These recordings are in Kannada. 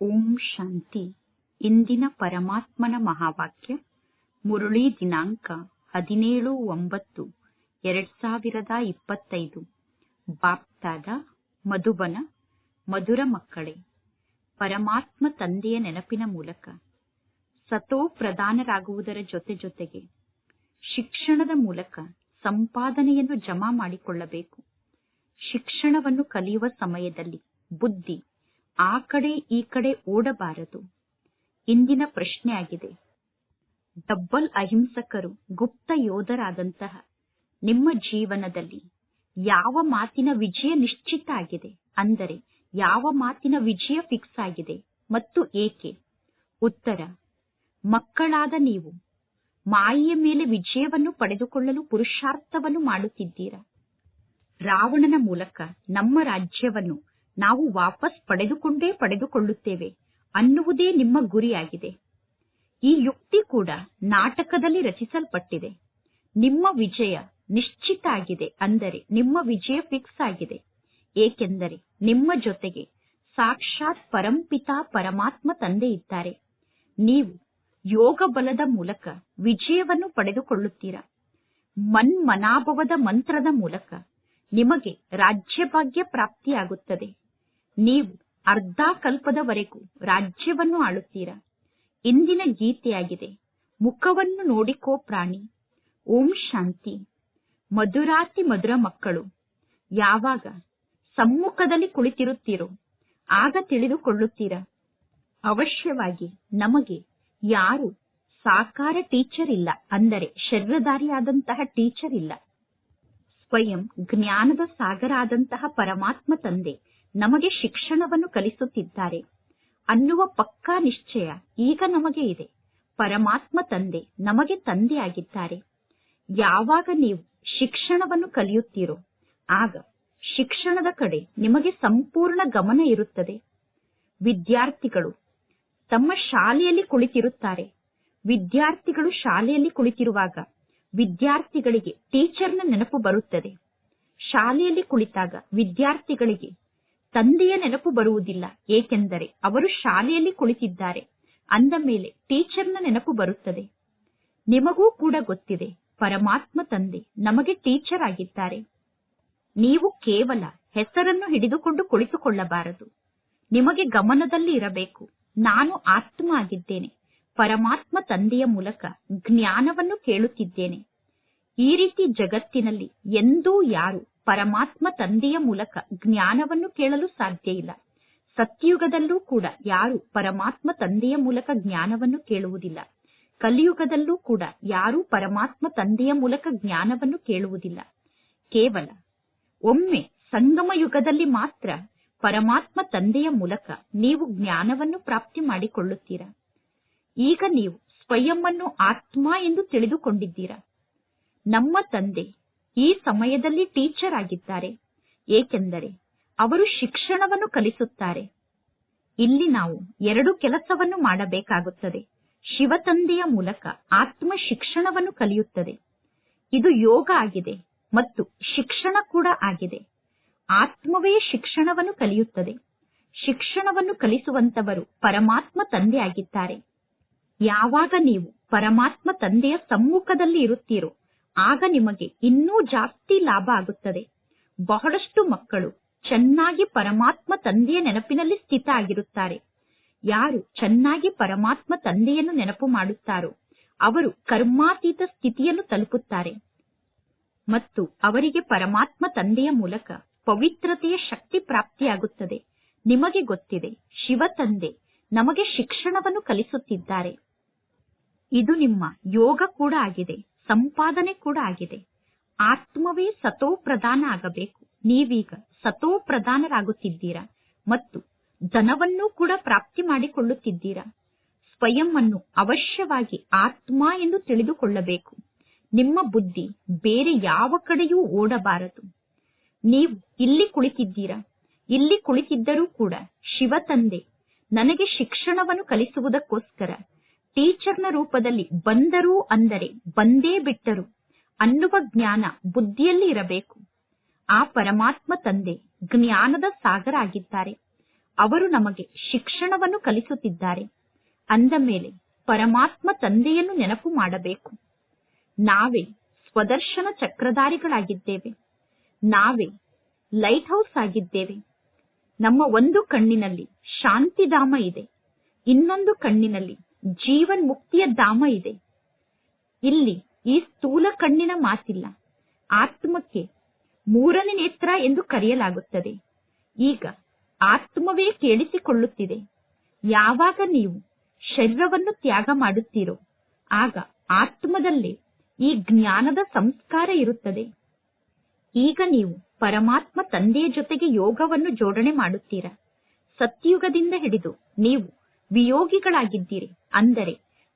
ಓಂ ಶಾಂತಿ. ಇಂದಿನ ಪರಮಾತ್ಮನ ಮಹಾವಾಕ್ಯ, ಮುರುಳಿ ದಿನಾಂಕ ಹದಿನೇಳು ಒಂಬತ್ತು, ಎರಡ್ ಸಾವಿರದ ಇಪ್ಪತ್ತೈದು. ಬಾಪ್ತಾದ ಮಧುಬನ, ಮಧುರ ಮಕ್ಕಳೇ, ಪರಮಾತ್ಮ ತಂದೆಯ ನೆನಪಿನ ಮೂಲಕ ಸತೋ ಪ್ರಧಾನರಾಗುವುದರ ಜೊತೆ ಜೊತೆಗೆ ಶಿಕ್ಷಣದ ಮೂಲಕ ಸಂಪಾದನೆಯನ್ನು ಜಮಾ ಮಾಡಿಕೊಳ್ಳಬೇಕು. ಶಿಕ್ಷಣವನ್ನು ಕಲಿಯುವ ಸಮಯದಲ್ಲಿ ಬುದ್ಧಿ ಆ ಕಡೆ ಈ ಕಡೆ ಓಡಬಾರದು. ಇಂದಿನ ಪ್ರಶ್ನೆಯಾಗಿದೆ ಡಬ್ಬಲ್ ಅಹಿಂಸಕರು ಗುಪ್ತ ಯೋಧರಾದಂತಹ ನಿಮ್ಮ ಜೀವನದಲ್ಲಿ ಯಾವ ಮಾತಿನ ವಿಜಯ ನಿಶ್ಚಿತ ಆಗಿದೆ? ಅಂದರೆ ಯಾವ ಮಾತಿನ ವಿಜಯ ಫಿಕ್ಸ್ ಆಗಿದೆ? ಮತ್ತು ಏಕೆ? ಉತ್ತರ, ಮಕ್ಕಳಾದ ನೀವು ಮಾಯೆಯ ಮೇಲೆ ವಿಜಯವನ್ನು ಪಡೆದುಕೊಳ್ಳಲು ಪುರುಷಾರ್ಥವನ್ನು ಮಾಡುತ್ತಿದ್ದೀರಾ? ರಾವಣನ ಮೂಲಕ ನಮ್ಮ ರಾಜ್ಯವನ್ನು ನಾವು ವಾಪಸ್ ಪಡೆದುಕೊಂಡೇ ಪಡೆದುಕೊಳ್ಳುತ್ತೇವೆ ಅನ್ನುವುದೇ ನಿಮ್ಮ ಗುರಿಯಾಗಿದೆ. ಈ ಯುಕ್ತಿ ಕೂಡ ನಾಟಕದಲ್ಲಿ ರಚಿಸಲ್ಪಟ್ಟಿದೆ. ನಿಮ್ಮ ವಿಜಯ ನಿಶ್ಚಿತ ಆಗಿದೆ ಅಂದರೆ ನಿಮ್ಮ ವಿಜಯ ಫಿಕ್ಸ್ ಆಗಿದೆ. ಏಕೆಂದರೆ ನಿಮ್ಮ ಜೊತೆಗೆ ಸಾಕ್ಷಾತ್ ಪರಂಪಿತಾ ಪರಮಾತ್ಮ ತಂದೆ ಇದ್ದಾರೆ. ನೀವು ಯೋಗ ಬಲದ ಮೂಲಕ ವಿಜಯವನ್ನು ಪಡೆದುಕೊಳ್ಳುತ್ತೀರಾ? ಮನ್ಮನಾಭವದ ಮಂತ್ರದ ಮೂಲಕ ನಿಮಗೆ ರಾಜ್ಯಭಾಗ್ಯ ಪ್ರಾಪ್ತಿಯಾಗುತ್ತದೆ. ನೀವು ಅರ್ಧ ಕಲ್ಪದವರೆಗೂ ರಾಜ್ಯವನ್ನು ಆಳುತ್ತೀರಾ? ಇಂದಿನ ಗೀತೆಯಾಗಿದೆ, ಮುಖವನ್ನು ನೋಡಿಕೋ ಪ್ರಾಣಿ, ಓಂ ಶಾಂತಿ, ಮಧುರಾತಿ ಮಧುರ ಮಕ್ಕಳು. ಯಾವಾಗ ಸಮ್ಮುಖದಲ್ಲಿ ಕುಳಿತಿರುತ್ತೀರೋ, ಆಗ ತಿಳಿದುಕೊಳ್ಳುತ್ತೀರಾ? ಅವಶ್ಯವಾಗಿ ನಮಗೆ ಯಾರು ಸಾಕಾರ ಟೀಚರ್ ಇಲ್ಲ, ಅಂದರೆ ಶರೀರಧಾರಿಯಾದಂತಹ ಟೀಚರ್ ಇಲ್ಲ. ಸ್ವಯಂ ಜ್ಞಾನದ ಸಾಗರ ಆದಂತಹ ಪರಮಾತ್ಮ ತಂದೆ ನಮಗೆ ಶಿಕ್ಷಣವನ್ನು ಕಲಿಸುತ್ತಿದ್ದಾರೆ. ಅನ್ನುವ ಪಕ್ಕಾ ನಿಶ್ಚಯ ಈಗ ನಮಗೆ ಇದೆ. ಪರಮಾತ್ಮ ತಂದೆ ನಮಗೆ ತಂದೆಯಾಗಿದ್ದಾರೆ. ಯಾವಾಗ ನೀವು ಶಿಕ್ಷಣವನ್ನು ಕಲಿಯುತ್ತೀರೋ, ಆಗ ಶಿಕ್ಷಣದ ಕಡೆ ನಿಮಗೆ ಸಂಪೂರ್ಣ ಗಮನ ಇರುತ್ತದೆ. ವಿದ್ಯಾರ್ಥಿಗಳು ತಮ್ಮ ಶಾಲೆಯಲ್ಲಿ ಕುಳಿತಿರುತ್ತಾರೆ. ವಿದ್ಯಾರ್ಥಿಗಳು ಶಾಲೆಯಲ್ಲಿ ಕುಳಿತಿರುವಾಗ ವಿದ್ಯಾರ್ಥಿಗಳಿಗೆ ಟೀಚರ್ನ ನೆನಪು ಬರುತ್ತದೆ. ಶಾಲೆಯಲ್ಲಿ ಕುಳಿತಾಗ ವಿದ್ಯಾರ್ಥಿಗಳಿಗೆ ತಂದೆಯ ನೆನಪು ಬರುವುದಿಲ್ಲ. ಏಕೆಂದರೆ ಅವರು ಶಾಲೆಯಲ್ಲಿ ಕುಳಿತಿದ್ದಾರೆ. ಅಂದ ಮೇಲೆ ಟೀಚರ್ನ ನೆನಪು ಬರುತ್ತದೆ. ನಿಮಗೂ ಕೂಡ ಗೊತ್ತಿದೆ, ಪರಮಾತ್ಮ ತಂದೆ ನಮಗೆ ಟೀಚರ್ ಆಗಿದ್ದಾರೆ. ನೀವು ಕೇವಲ ಹೆಸರನ್ನು ಹಿಡಿದುಕೊಂಡು ಕುಳಿತುಕೊಳ್ಳಬಾರದು. ನಿಮಗೆ ಗಮನದಲ್ಲಿ ಇರಬೇಕು, ನಾನು ಆತ್ಮ ಆಗಿದ್ದೇನೆ. ಪರಮಾತ್ಮ ತಂದೆಯ ಮೂಲಕ ಜ್ಞಾನವನ್ನು ಕೇಳುತ್ತಿದ್ದೇನೆ. ಈ ರೀತಿ ಜಗತ್ತಿನಲ್ಲಿ ಎಂದೂ ಯಾರು ಪರಮಾತ್ಮ ತಂದೆಯ ಮೂಲಕ ಜ್ಞಾನವನ್ನು ಕೇಳಲು ಸಾಧ್ಯ ಇಲ್ಲ. ಸತ್ಯಯುಗದಲ್ಲೂ ಕೂಡ ಯಾರು ಪರಮಾತ್ಮ ತಂದೆಯ ಮೂಲಕ ಜ್ಞಾನವನ್ನು ಕೇಳುವುದಿಲ್ಲ. ಕಲಿಯುಗದಲ್ಲೂ ಕೂಡ ಯಾರೂ ಪರಮಾತ್ಮ ತಂದೆಯ ಮೂಲಕ ಜ್ಞಾನವನ್ನು ಕೇಳುವುದಿಲ್ಲ. ಕೇವಲ ಒಮ್ಮೆ ಸಂಗಮ ಯುಗದಲ್ಲಿ ಮಾತ್ರ ಪರಮಾತ್ಮ ತಂದೆಯ ಮೂಲಕ ನೀವು ಜ್ಞಾನವನ್ನು ಪ್ರಾಪ್ತಿ ಮಾಡಿಕೊಳ್ಳುತ್ತೀರಾ. ಈಗ ನೀವು ಸ್ವಯಂವನ್ನು ಆತ್ಮ ಎಂದು ತಿಳಿದುಕೊಂಡಿದ್ದೀರಾ. ನಮ್ಮ ತಂದೆ ಈ ಸಮಯದಲ್ಲಿ ಟೀಚರ್ ಆಗಿದ್ದಾರೆ. ಏಕೆಂದರೆ ಅವರು ಶಿಕ್ಷಣವನ್ನು ಕಲಿಸುತ್ತಾರೆ. ಇಲ್ಲಿ ನಾವು ಎರಡು ಕೆಲಸವನ್ನು ಮಾಡಬೇಕಾಗುತ್ತದೆ. ಶಿವತಂದೆಯ ಮೂಲಕ ಆತ್ಮ ಶಿಕ್ಷಣವನ್ನು ಕಲಿಯುತ್ತದೆ. ಇದು ಯೋಗ ಆಗಿದೆ ಮತ್ತು ಶಿಕ್ಷಣ ಕೂಡ ಆಗಿದೆ. ಆತ್ಮವೇ ಶಿಕ್ಷಣವನ್ನು ಕಲಿಯುತ್ತದೆ. ಶಿಕ್ಷಣವನ್ನು ಕಲಿಸುವಂತವರು ಪರಮಾತ್ಮ ತಂದೆ ಆಗಿದ್ದಾರೆ. ಯಾವಾಗ ನೀವು ಪರಮಾತ್ಮ ತಂದೆಯ ಸಮ್ಮುಖದಲ್ಲಿ ಇರುತ್ತೀರೋ ಆಗ ನಿಮಗೆ ಇನ್ನೂ ಜಾಸ್ತಿ ಲಾಭ ಆಗುತ್ತದೆ. ಬಹಳಷ್ಟು ಮಕ್ಕಳು ಚೆನ್ನಾಗಿ ಪರಮಾತ್ಮ ತಂದೆಯ ನೆನಪಿನಲ್ಲಿ ಸ್ಥಿತ ಆಗಿರುತ್ತಾರೆ. ಯಾರು ಚೆನ್ನಾಗಿ ಪರಮಾತ್ಮ ತಂದೆಯನ್ನು ನೆನಪು ಮಾಡುತ್ತಾರೋ, ಅವರು ಕರ್ಮಾತೀತ ಸ್ಥಿತಿಯನ್ನು ತಲುಪುತ್ತಾರೆ. ಮತ್ತು ಅವರಿಗೆ ಪರಮಾತ್ಮ ತಂದೆಯ ಮೂಲಕ ಪವಿತ್ರತೆಯ ಶಕ್ತಿ ಪ್ರಾಪ್ತಿಯಾಗುತ್ತದೆ. ನಿಮಗೆ ಗೊತ್ತಿದೆ, ಶಿವ ತಂದೆ ನಮಗೆ ಶಿಕ್ಷಣವನ್ನು ಕಲಿಸುತ್ತಿದ್ದಾರೆ. ಇದು ನಿಮ್ಮ ಯೋಗ ಕೂಡ ಆಗಿದೆ. ಸಂಪಾದನೆ ಕೂಡ ಆಗಿದೆ. ಆತ್ಮವೇ ಸತೋ ಪ್ರಧಾನ ಆಗಬೇಕು. ನೀವೀಗ ಸತೋ ಪ್ರಧಾನರಾಗುತ್ತಿದ್ದೀರಾ? ಮತ್ತು ಧನವನ್ನೂ ಕೂಡ ಪ್ರಾಪ್ತಿ ಮಾಡಿಕೊಳ್ಳುತ್ತಿದ್ದೀರಾ? ಸ್ವಯಂ ಅನ್ನು ಅವಶ್ಯವಾಗಿ ಆತ್ಮ ಎಂದು ತಿಳಿದುಕೊಳ್ಳಬೇಕು. ನಿಮ್ಮ ಬುದ್ಧಿ ಬೇರೆ ಯಾವ ಕಡೆಯೂ ಓಡಬಾರದು. ನೀವು ಇಲ್ಲಿ ಕುಳಿತಿದ್ದೀರಾ? ಇಲ್ಲಿ ಕುಳಿತಿದ್ದರೂ ಕೂಡ ಶಿವ ತಂದೆ, ನನಗೆ ಶಿಕ್ಷಣವನ್ನು ಕಲಿಸುವುದಕ್ಕೋಸ್ಕರ ಟೀಚರ್ನ ರೂಪದಲ್ಲಿ ಬಂದರು ಅಂದರೆ ಬಂದೇ ಬಿಟ್ಟರು ಅನ್ನುವ ಜ್ಞಾನ ಬುದ್ಧಿಯಲ್ಲಿ ಇರಬೇಕು. ಆ ಪರಮಾತ್ಮ ತಂದೆ ಜ್ಞಾನದ ಸಾಗರ ಆಗಿದ್ದಾರೆ. ಅವರು ನಮಗೆ ಶಿಕ್ಷಣವನ್ನು ಕಲಿಸುತ್ತಿದ್ದಾರೆ. ಅಂದ ಮೇಲೆ ಪರಮಾತ್ಮ ತಂದೆಯನ್ನು ನೆನಪು ಮಾಡಬೇಕು. ನಾವೇ ಸ್ವದರ್ಶನ ಚಕ್ರಧಾರಿಗಳಾಗಿದ್ದೇವೆ. ನಾವೇ ಲೈಟ್ ಹೌಸ್ ಆಗಿದ್ದೇವೆ. ನಮ್ಮ ಒಂದು ಕಣ್ಣಿನಲ್ಲಿ ಶಾಂತಿಧಾಮ ಇದೆ. ಇನ್ನೊಂದು ಕಣ್ಣಿನಲ್ಲಿ ಜೀವನ್ ಮುಕ್ತಿಯ ಧಾಮ ಇದೆ. ಇಲ್ಲಿ ಈ ಸ್ಥೂಲ ಕಣ್ಣಿನ ಮಾತಿಲ್ಲ. ಆತ್ಮಕ್ಕೆ ಮೂರನೇ ನೇತ್ರ ಎಂದು ಕರೆಯಲಾಗುತ್ತದೆ. ಈಗ ಆತ್ಮವೇ ಕೇಳಿಸಿಕೊಳ್ಳುತ್ತಿದೆ. ಯಾವಾಗ ನೀವು ಶರೀರವನ್ನು ತ್ಯಾಗ ಮಾಡುತ್ತೀರೋ, ಆಗ ಆತ್ಮದಲ್ಲೇ ಈ ಜ್ಞಾನದ ಸಂಸ್ಕಾರ ಇರುತ್ತದೆ. ಈಗ ನೀವು ಪರಮಾತ್ಮ ತಂದೆಯ ಜೊತೆಗೆ ಯೋಗವನ್ನು ಜೋಡಣೆ ಮಾಡುತ್ತೀರಾ? ಸತ್ಯುಗದಿಂದ ಹಿಡಿದು ನೀವು ವಿಯೋಗಿಗಳಾಗಿದ್ದೀರಿ. ಅಂದರೆ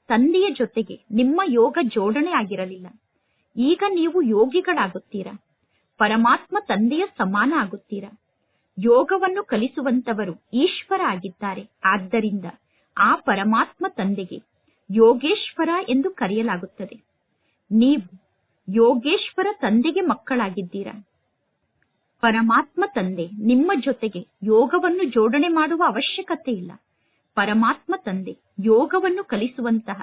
ತಂದೆಯ ಜೊತೆಗೆ ನಿಮ್ಮ ಯೋಗ ಜೋಡಣೆ ಆಗಿರಲಿಲ್ಲ. ಈಗ ನೀವು ಯೋಗಿಗಳಾಗುತ್ತೀರಾ? ಪರಮಾತ್ಮ ತಂದೆಯ ಸಮಾನ ಆಗುತ್ತೀರಾ? ಯೋಗವನ್ನು ಕಲಿಸುವಂತವರು ಈಶ್ವರ ಆಗಿದ್ದಾರೆ. ಆದ್ದರಿಂದ ಆ ಪರಮಾತ್ಮ ತಂದೆಗೆ ಯೋಗೇಶ್ವರ ಎಂದು ಕರೆಯಲಾಗುತ್ತದೆ. ನೀವು ಯೋಗೇಶ್ವರ ತಂದೆಗೆ ಮಕ್ಕಳಾಗಿದ್ದೀರಾ? ಪರಮಾತ್ಮ ತಂದೆ ನಿಮ್ಮ ಜೊತೆಗೆ ಯೋಗವನ್ನು ಜೋಡಣೆ ಮಾಡುವ ಅವಶ್ಯಕತೆ ಇಲ್ಲ ಪರಮಾತ್ಮ ತಂದೆ, ಯೋಗವನ್ನು ಕಲಿಸುವಂತಹ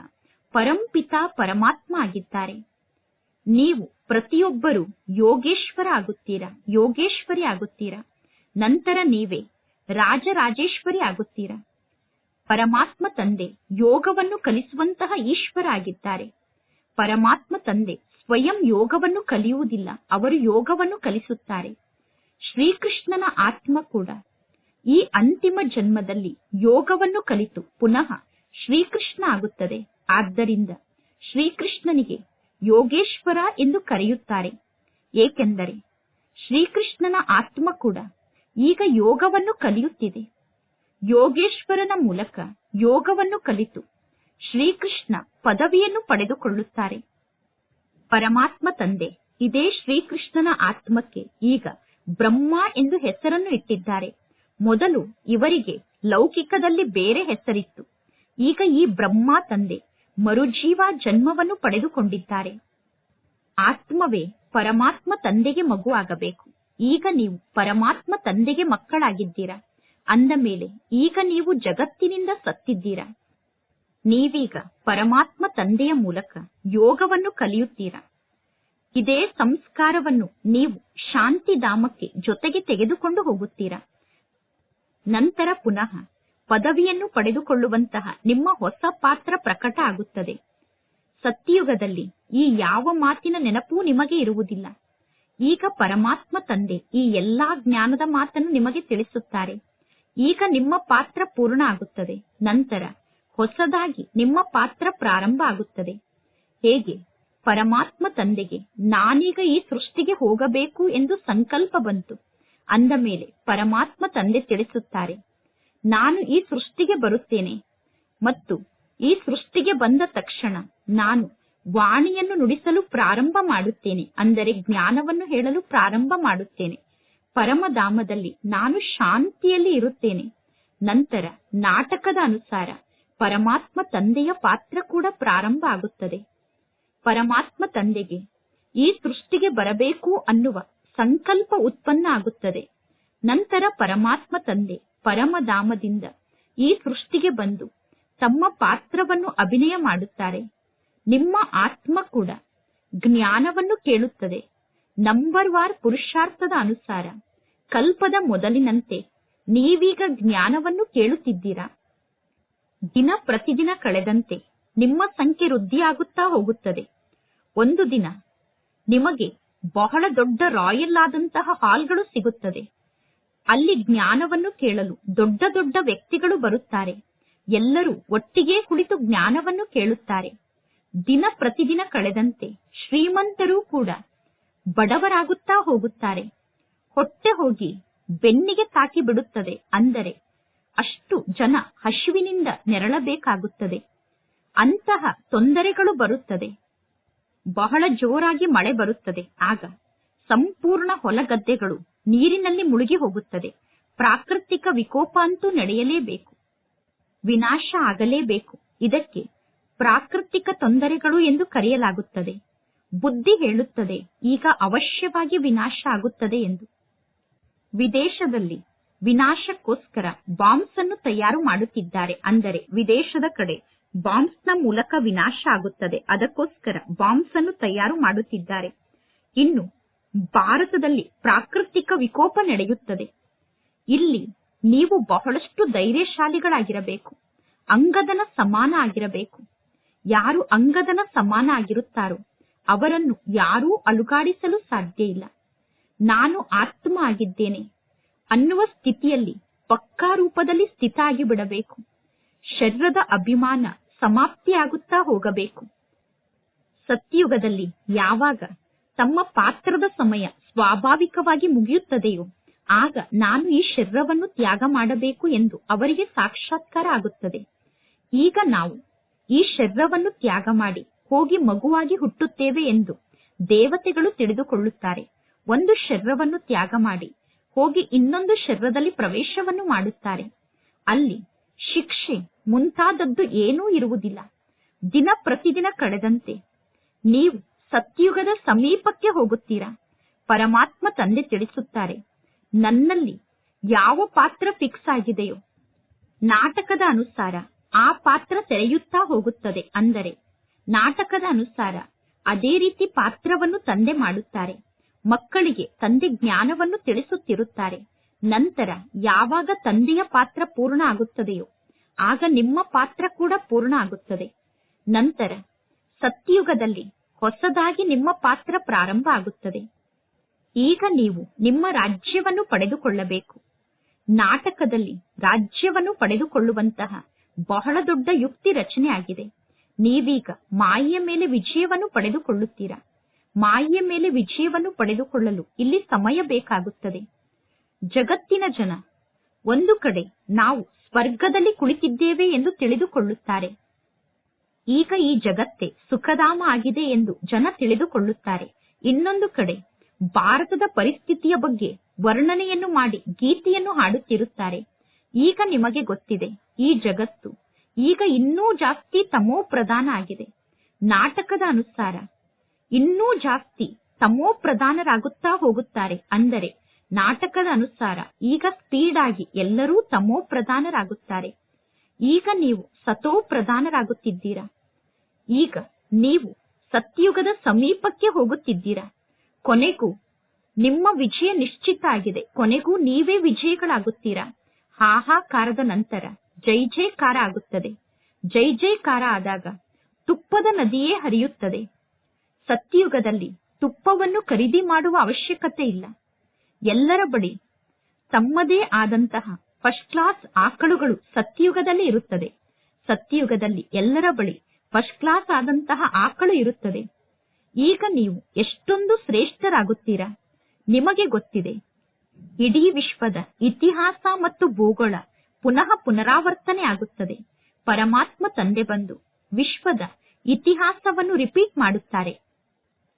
ಪರಂಪಿತ ಪರಮಾತ್ಮ ಆಗಿದ್ದಾರೆ. ನೀವು ಪ್ರತಿಯೊಬ್ಬರು ಯೋಗೇಶ್ವರ ಆಗುತ್ತೀರಾ? ಯೋಗೇಶ್ವರಿ ಆಗುತ್ತೀರಾ? ನಂತರ ನೀವೇ ರಾಜರಾಜೇಶ್ವರಿ ಆಗುತ್ತೀರಾ? ಪರಮಾತ್ಮ ತಂದೆ, ಯೋಗವನ್ನು ಕಲಿಸುವಂತಹ ಈಶ್ವರ ಆಗಿದ್ದಾರೆ. ಪರಮಾತ್ಮ ತಂದೆ ಸ್ವಯಂ ಯೋಗವನ್ನು ಕಲಿಯುವುದಿಲ್ಲ, ಅವರು ಯೋಗವನ್ನು ಕಲಿಸುತ್ತಾರೆ. ಶ್ರೀಕೃಷ್ಣನ ಆತ್ಮ ಕೂಡ ಈ ಅಂತಿಮ ಜನ್ಮದಲ್ಲಿ ಯೋಗವನ್ನು ಕಲಿತು ಪುನಃ ಶ್ರೀಕೃಷ್ಣ ಆಗುತ್ತದೆ. ಆದ್ದರಿಂದ ಶ್ರೀಕೃಷ್ಣನಿಗೆ ಯೋಗೇಶ್ವರ ಎಂದು ಕರೆಯುತ್ತಾರೆ. ಏಕೆಂದರೆ ಶ್ರೀಕೃಷ್ಣನ ಆತ್ಮ ಕೂಡ ಈಗ ಯೋಗವನ್ನು ಕಲಿಯುತ್ತಿದೆ. ಯೋಗೇಶ್ವರನ ಮೂಲಕ ಯೋಗವನ್ನು ಕಲಿತು ಶ್ರೀಕೃಷ್ಣ ಪದವಿಯನ್ನು ಪಡೆದುಕೊಳ್ಳುತ್ತಾರೆ. ಪರಮಾತ್ಮ ತಂದೆ, ಇದೇ ಶ್ರೀಕೃಷ್ಣನ ಆತ್ಮಕ್ಕೆ ಈಗ ಬ್ರಹ್ಮ ಎಂದು ಹೆಸರನ್ನು ಇಟ್ಟಿದ್ದಾರೆ. ಮೊದಲು ಇವರಿಗೆ ಲೌಕಿಕದಲ್ಲಿ ಬೇರೆ ಹೆಸರಿತ್ತು. ಈಗ ಈ ಬ್ರಹ್ಮ ತಂದೆ ಮರುಜೀವ ಜನ್ಮವನ್ನು ಪಡೆದುಕೊಂಡಿದ್ದಾರೆ. ಆತ್ಮವೇ ಪರಮಾತ್ಮ ತಂದೆಗೆ ಮಗು ಆಗಬೇಕು. ಈಗ ನೀವು ಪರಮಾತ್ಮ ತಂದೆಗೆ ಮಕ್ಕಳಾಗಿದ್ದೀರಾ? ಅಂದ ಮೇಲೆ ಈಗ ನೀವು ಜಗತ್ತಿನಿಂದ ಸತ್ತಿದ್ದೀರಾ? ನೀವೀಗ ಪರಮಾತ್ಮ ತಂದೆಯ ಮೂಲಕ ಯೋಗವನ್ನು ಕಲಿಯುತ್ತೀರಾ? ಇದೇ ಸಂಸ್ಕಾರವನ್ನು ನೀವು ಶಾಂತಿಧಾಮಕ್ಕೆ ಜೊತೆಗೆ ತೆಗೆದುಕೊಂಡು ಹೋಗುತ್ತೀರಾ? ನಂತರ ಪುನಃ ಪದವಿಯನ್ನು ಪಡೆದುಕೊಳ್ಳುವಂತಹ ನಿಮ್ಮ ಹೊಸ ಪಾತ್ರ ಪ್ರಕಟ ಆಗುತ್ತದೆ. ಸತ್ಯಯುಗದಲ್ಲಿ ಈ ಯಾವ ಮಾತಿನ ನೆನಪೂ ನಿಮಗೆ ಇರುವುದಿಲ್ಲ. ಈಗ ಪರಮಾತ್ಮ ತಂದೆ ಈ ಎಲ್ಲಾ ಜ್ಞಾನದ ಮಾತನ್ನು ನಿಮಗೆ ತಿಳಿಸುತ್ತಾರೆ. ಈಗ ನಿಮ್ಮ ಪಾತ್ರ ಪೂರ್ಣ ಆಗುತ್ತದೆ. ನಂತರ ಹೊಸದಾಗಿ ನಿಮ್ಮ ಪಾತ್ರ ಪ್ರಾರಂಭ ಆಗುತ್ತದೆ. ಹೇಗೆ? ಪರಮಾತ್ಮ ತಂದೆಗೆ ನಾನೀಗ ಈ ಸೃಷ್ಟಿಗೆ ಹೋಗಬೇಕು ಎಂದು ಸಂಕಲ್ಪ ಬಂತು. ಅಂದ ಮೇಲೆ ಪರಮಾತ್ಮ ತಂದೆ ತಿಳಿಸುತ್ತಾರೆ, ನಾನು ಈ ಸೃಷ್ಟಿಗೆ ಬರುತ್ತೇನೆ ಮತ್ತು ಈ ಸೃಷ್ಟಿಗೆ ಬಂದ ತಕ್ಷಣ ನಾನು ವಾಣಿಯನ್ನು ನುಡಿಸಲು ಪ್ರಾರಂಭ ಮಾಡುತ್ತೇನೆ, ಅಂದರೆ ಜ್ಞಾನವನ್ನು ಹೇಳಲು ಪ್ರಾರಂಭ ಮಾಡುತ್ತೇನೆ. ಪರಮಧಾಮದಲ್ಲಿ ನಾನು ಶಾಂತಿಯಲ್ಲಿ ಇರುತ್ತೇನೆ. ನಂತರ ನಾಟಕದ ಅನುಸಾರ ಪರಮಾತ್ಮ ತಂದೆಯ ಪಾತ್ರ ಕೂಡ ಪ್ರಾರಂಭ ಆಗುತ್ತದೆ. ಪರಮಾತ್ಮ ತಂದೆಗೆ ಈ ಸೃಷ್ಟಿಗೆ ಬರಬೇಕು ಅನ್ನುವ ಸಂಕಲ್ಪ ಉತ್ಪನ್ನ ಆಗುತ್ತದೆ. ನಂತರ ಪರಮಾತ್ಮ ತಂದೆ, ಪರಮಧಾಮದಿಂದ ಈ ಸೃಷ್ಟಿಗೆ ಬಂದು ತಮ್ಮ ಪಾತ್ರವನ್ನು ಅಭಿನಯ ಮಾಡುತ್ತಾರೆ. ನಿಮ್ಮ ಆತ್ಮ ಕೂಡ ಜ್ಞಾನವನ್ನು ಕೇಳುತ್ತದೆ. ನಂಬರ್ ವಾರ್ ಪುರುಷಾರ್ಥದ ಅನುಸಾರ ಕಲ್ಪದ ಮೊದಲಿನಂತೆ ನೀವೀಗ ಜ್ಞಾನವನ್ನು ಕೇಳುತ್ತಿದ್ದೀರಾ? ದಿನ ಪ್ರತಿದಿನ ಕಳೆದಂತೆ ನಿಮ್ಮ ಸಂಖ್ಯೆ ವೃದ್ಧಿಯಾಗುತ್ತಾ ಹೋಗುತ್ತದೆ. ಒಂದು ದಿನ ನಿಮಗೆ ಬಹಳ ದೊಡ್ಡ ರಾಯಲ್ ಆದಂತಹ ಹಾಲ್ಗಳು ಸಿಗುತ್ತದೆ. ಅಲ್ಲಿ ಜ್ಞಾನವನ್ನು ಕೇಳಲು ದೊಡ್ಡ ದೊಡ್ಡ ವ್ಯಕ್ತಿಗಳು ಬರುತ್ತಾರೆ. ಎಲ್ಲರೂ ಒಟ್ಟಿಗೆ ಕುಳಿತು ಜ್ಞಾನವನ್ನು ಕೇಳುತ್ತಾರೆ. ದಿನ ಪ್ರತಿದಿನ ಕಳೆದಂತೆ ಶ್ರೀಮಂತರೂ ಕೂಡ ಬಡವರಾಗುತ್ತಾ ಹೋಗುತ್ತಾರೆ. ಹೊಟ್ಟೆ ಹೋಗಿ ಬೆನ್ನಿಗೆ ತಾಕಿ ಬಿಡುತ್ತದೆ ಅಂದರೆ ಅಷ್ಟು ಜನ ಹಸಿವಿನಿಂದ ನೆರಳಬೇಕಾಗುತ್ತದೆ. ಅಂತಹ ತೊಂದರೆಗಳು ಬರುತ್ತದೆ. ಬಹಳ ಜೋರಾಗಿ ಮಳೆ ಬರುತ್ತದೆ. ಆಗ ಸಂಪೂರ್ಣ ಹೊಲಗದ್ದೆಗಳು ನೀರಿನಲ್ಲಿ ಮುಳುಗಿ ಹೋಗುತ್ತದೆ. ಪ್ರಾಕೃತಿಕ ವಿಕೋಪ ಅಂತೂ ನಡೆಯಲೇಬೇಕು. ವಿನಾಶ ಆಗಲೇಬೇಕು. ಇದಕ್ಕೆ ಪ್ರಾಕೃತಿಕ ತೊಂದರೆಗಳು ಎಂದು ಕರೆಯಲಾಗುತ್ತದೆ. ಬುದ್ಧಿ ಹೇಳುತ್ತದೆ, ಈಗ ಅವಶ್ಯವಾಗಿ ವಿನಾಶ ಆಗುತ್ತದೆ ಎಂದು. ವಿದೇಶದಲ್ಲಿ ವಿನಾಶಕ್ಕೋಸ್ಕರ ಬಾಂಬ್ಸ್ ಅನ್ನು ತಯಾರು ಮಾಡುತ್ತಿದ್ದಾರೆ. ಅಂದರೆ ವಿದೇಶದ ಕಡೆ ಬಾಂಬ್ಸ್ನ ಮೂಲಕ ವಿನಾಶ ಆಗುತ್ತದೆ. ಅದಕ್ಕೋಸ್ಕರ ಬಾಂಬ್ಸ್ ಅನ್ನು ತಯಾರು ಮಾಡುತ್ತಿದ್ದಾರೆ. ಇನ್ನು ಭಾರತದಲ್ಲಿ ಪ್ರಾಕೃತಿಕ ವಿಕೋಪ ನಡೆಯುತ್ತದೆ. ಇಲ್ಲಿ ನೀವು ಬಹಳಷ್ಟು ಧೈರ್ಯಶಾಲಿಗಳಾಗಿರಬೇಕು. ಅಂಗದನ ಸಮಾನ ಆಗಿರಬೇಕು. ಯಾರು ಅಂಗದನ ಸಮಾನ ಆಗಿರುತ್ತಾರೋ ಅವರನ್ನು ಯಾರೂ ಅಲುಗಾಡಿಸಲು ಸಾಧ್ಯ ಇಲ್ಲ. ನಾನು ಆತ್ಮ ಆಗಿದ್ದೇನೆ ಅನ್ನುವ ಸ್ಥಿತಿಯಲ್ಲಿ ಪಕ್ಕಾ ರೂಪದಲ್ಲಿ ಸ್ಥಿತ ಆಗಿ ಬಿಡಬೇಕು ಶರೀರದ ಅಭಿಮಾನ ಸಮಾಪ್ತಿಯಾಗುತ್ತಾ ಹೋಗಬೇಕು. ಸತ್ಯಯುಗದಲ್ಲಿ ಯಾವಾಗ ತಮ್ಮ ಪಾತ್ರದ ಸಮಯ ಸ್ವಾಭಾವಿಕವಾಗಿ ಮುಗಿಯುತ್ತದೆಯೋ, ಆಗ ನಾನು ಈ ಶರೀರವನ್ನು ತ್ಯಾಗ ಮಾಡಬೇಕು ಎಂದು ಅವರಿಗೆ ಸಾಕ್ಷಾತ್ಕಾರ ಆಗುತ್ತದೆ. ಈಗ ನಾವು ಈ ಶರೀರವನ್ನು ತ್ಯಾಗ ಮಾಡಿ ಹೋಗಿ ಮಗುವಾಗಿ ಹುಟ್ಟುತ್ತೇವೆ ಎಂದು ದೇವತೆಗಳು ತಿಳಿದುಕೊಳ್ಳುತ್ತಾರೆ. ಒಂದು ಶರೀರವನ್ನು ತ್ಯಾಗ ಮಾಡಿ ಹೋಗಿ ಇನ್ನೊಂದು ಶರೀರದಲ್ಲಿ ಪ್ರವೇಶವನ್ನು ಮಾಡುತ್ತಾರೆ. ಅಲ್ಲಿ ಶಿಕ್ಷೆ ಮುಂತಾದದ್ದು ಏನೂ ಇರುವುದಿಲ್ಲ. ದಿನ ಪ್ರತಿದಿನ ಕಳೆದಂತೆ. ನೀವು ಸತ್ಯುಗದ ಸಮೀಪಕ್ಕೆ ಹೋಗುತ್ತೀರಾ? ಪರಮಾತ್ಮ ತಂದೆ ತಿಳಿಸುತ್ತಾರೆ, ನನ್ನಲ್ಲಿ ಯಾವ ಪಾತ್ರ ಫಿಕ್ಸ್ ಆಗಿದೆಯೋ? ನಾಟಕದ ಅನುಸಾರ ಆ ಪಾತ್ರ ತೆರೆಯುತ್ತಾ ಹೋಗುತ್ತದೆ ಅಂದರೆ, ನಾಟಕದ ಅನುಸಾರ ಅದೇ ರೀತಿ ಪಾತ್ರವನ್ನು ತಂದೆ ಮಾಡುತ್ತಾರೆ. ಮಕ್ಕಳಿಗೆ ತಂದೆ ಜ್ಞಾನವನ್ನು ತಿಳಿಸುತ್ತಿರುತ್ತಾರೆ. ನಂತರ ಯಾವಾಗ ತಂದೆಯ ಪಾತ್ರ ಪೂರ್ಣ ಆಗುತ್ತದೆಯೋ? ಆಗ ನಿಮ್ಮ ಪಾತ್ರ ಕೂಡ ಪೂರ್ಣ ಆಗುತ್ತದೆ. ನಂತರ ಸತ್ಯಯುಗದಲ್ಲಿ ಹೊಸದಾಗಿ ನಿಮ್ಮ ಪಾತ್ರ ಪ್ರಾರಂಭ ಆಗುತ್ತದೆ. ಈಗ ನೀವು ನಿಮ್ಮ ರಾಜ್ಯವನ್ನು ಪಡೆದುಕೊಳ್ಳಬೇಕು. ನಾಟಕದಲ್ಲಿ ರಾಜ್ಯವನ್ನು ಪಡೆದುಕೊಳ್ಳುವಂತಹ ಬಹಳ ದೊಡ್ಡ ಯುಕ್ತಿ ರಚನೆ ಆಗಿದೆ. ನೀವೀಗ ಮಾಯೆಯ ಮೇಲೆ ವಿಜಯವನ್ನು ಪಡೆದುಕೊಳ್ಳುತ್ತೀರಾ? ಮಾಯೆಯ ಮೇಲೆ ವಿಜಯವನ್ನು ಪಡೆದುಕೊಳ್ಳಲು ಇಲ್ಲಿ ಸಮಯ ಬೇಕಾಗುತ್ತದೆ. ಜಗತ್ತಿನ ಜನ, ಒಂದು ಕಡೆ ನಾವು ಸ್ವರ್ಗದಲ್ಲಿ ಕುಳಿತಿದ್ದೇವೆ ಎಂದು ತಿಳಿದುಕೊಳ್ಳುತ್ತಾರೆ. ಈಗ ಈ ಜಗತ್ತೇ ಸುಖಧಾಮ ಆಗಿದೆ ಎಂದು ಜನ ತಿಳಿದುಕೊಳ್ಳುತ್ತಾರೆ. ಇನ್ನೊಂದು ಕಡೆ, ಭಾರತದ ಪರಿಸ್ಥಿತಿಯ ಬಗ್ಗೆ ವರ್ಣನೆಯನ್ನು ಮಾಡಿ ಗೀತೆಯನ್ನು ಹಾಡುತ್ತಿರುತ್ತಾರೆ. ಈಗ ನಿಮಗೆ ಗೊತ್ತಿದೆ, ಈ ಜಗತ್ತು ಈಗ ಇನ್ನೂ ಜಾಸ್ತಿ ತಮೋ ಪ್ರಧಾನ ಆಗಿದೆ. ನಾಟಕದ ಅನುಸಾರ, ಇನ್ನೂ ಜಾಸ್ತಿ ತಮೋ ಪ್ರಧಾನರಾಗುತ್ತಾ ಹೋಗುತ್ತಾರೆ. ಅಂದರೆ ನಾಟಕದ ಅನುಸಾರ ಈಗ ಸ್ಪೀಡ್ ಆಗಿ ಎಲ್ಲರೂ ತಮೋ ಪ್ರಧಾನರಾಗುತ್ತಾರೆ. ಈಗ ನೀವು ಸತೋ ಪ್ರಧಾನರಾಗುತ್ತಿದ್ದೀರಾ? ಈಗ ನೀವು ಸತ್ಯುಗದ ಸಮೀಪಕ್ಕೆ ಹೋಗುತ್ತಿದ್ದೀರಾ? ಕೊನೆಗೂ ನಿಮ್ಮ ವಿಜಯ ನಿಶ್ಚಿತ ಆಗಿದೆ. ಕೊನೆಗೂ ನೀವೇ ವಿಜಯಗಳಾಗುತ್ತೀರಾ? ಹಾಹಾಕಾರದ ನಂತರ ಜೈ ಜೈಕಾರ ಆಗುತ್ತದೆ. ಜೈ ಜೈಕಾರ ಆದಾಗ ತುಪ್ಪದ ನದಿಯೇ ಹರಿಯುತ್ತದೆ. ಸತ್ಯಯುಗದಲ್ಲಿ ತುಪ್ಪವನ್ನು ಖರೀದಿ ಮಾಡುವ ಅವಶ್ಯಕತೆ ಇಲ್ಲ. ಎಲ್ಲರ ಬಳಿ ತಮ್ಮದೇ ಆದಂತಹ ಫಸ್ಟ್ ಕ್ಲಾಸ್ ಆಕಳುಗಳು ಸತ್ಯಯುಗದಲ್ಲಿ ಇರುತ್ತದೆ. ಸತ್ಯಯುಗದಲ್ಲಿ ಎಲ್ಲರ ಬಳಿ ಫಸ್ಟ್ ಕ್ಲಾಸ್ ಆದಂತಹ ಆಕಳು ಇರುತ್ತದೆ. ಈಗ ನೀವು ಎಷ್ಟೊಂದು ಶ್ರೇಷ್ಠರಾಗುತ್ತೀರಾ? ನಿಮಗೆ ಗೊತ್ತಿದೆ. ಇಡೀ ವಿಶ್ವದ ಇತಿಹಾಸ ಮತ್ತು ಭೂಗೋಳ ಪುನಃ ಪುನರಾವರ್ತನೆ ಆಗುತ್ತದೆ. ಪರಮಾತ್ಮ ತಂದೆ ಬಂದು ವಿಶ್ವದ ಇತಿಹಾಸವನ್ನು ರಿಪೀಟ್ ಮಾಡುತ್ತಾರೆ.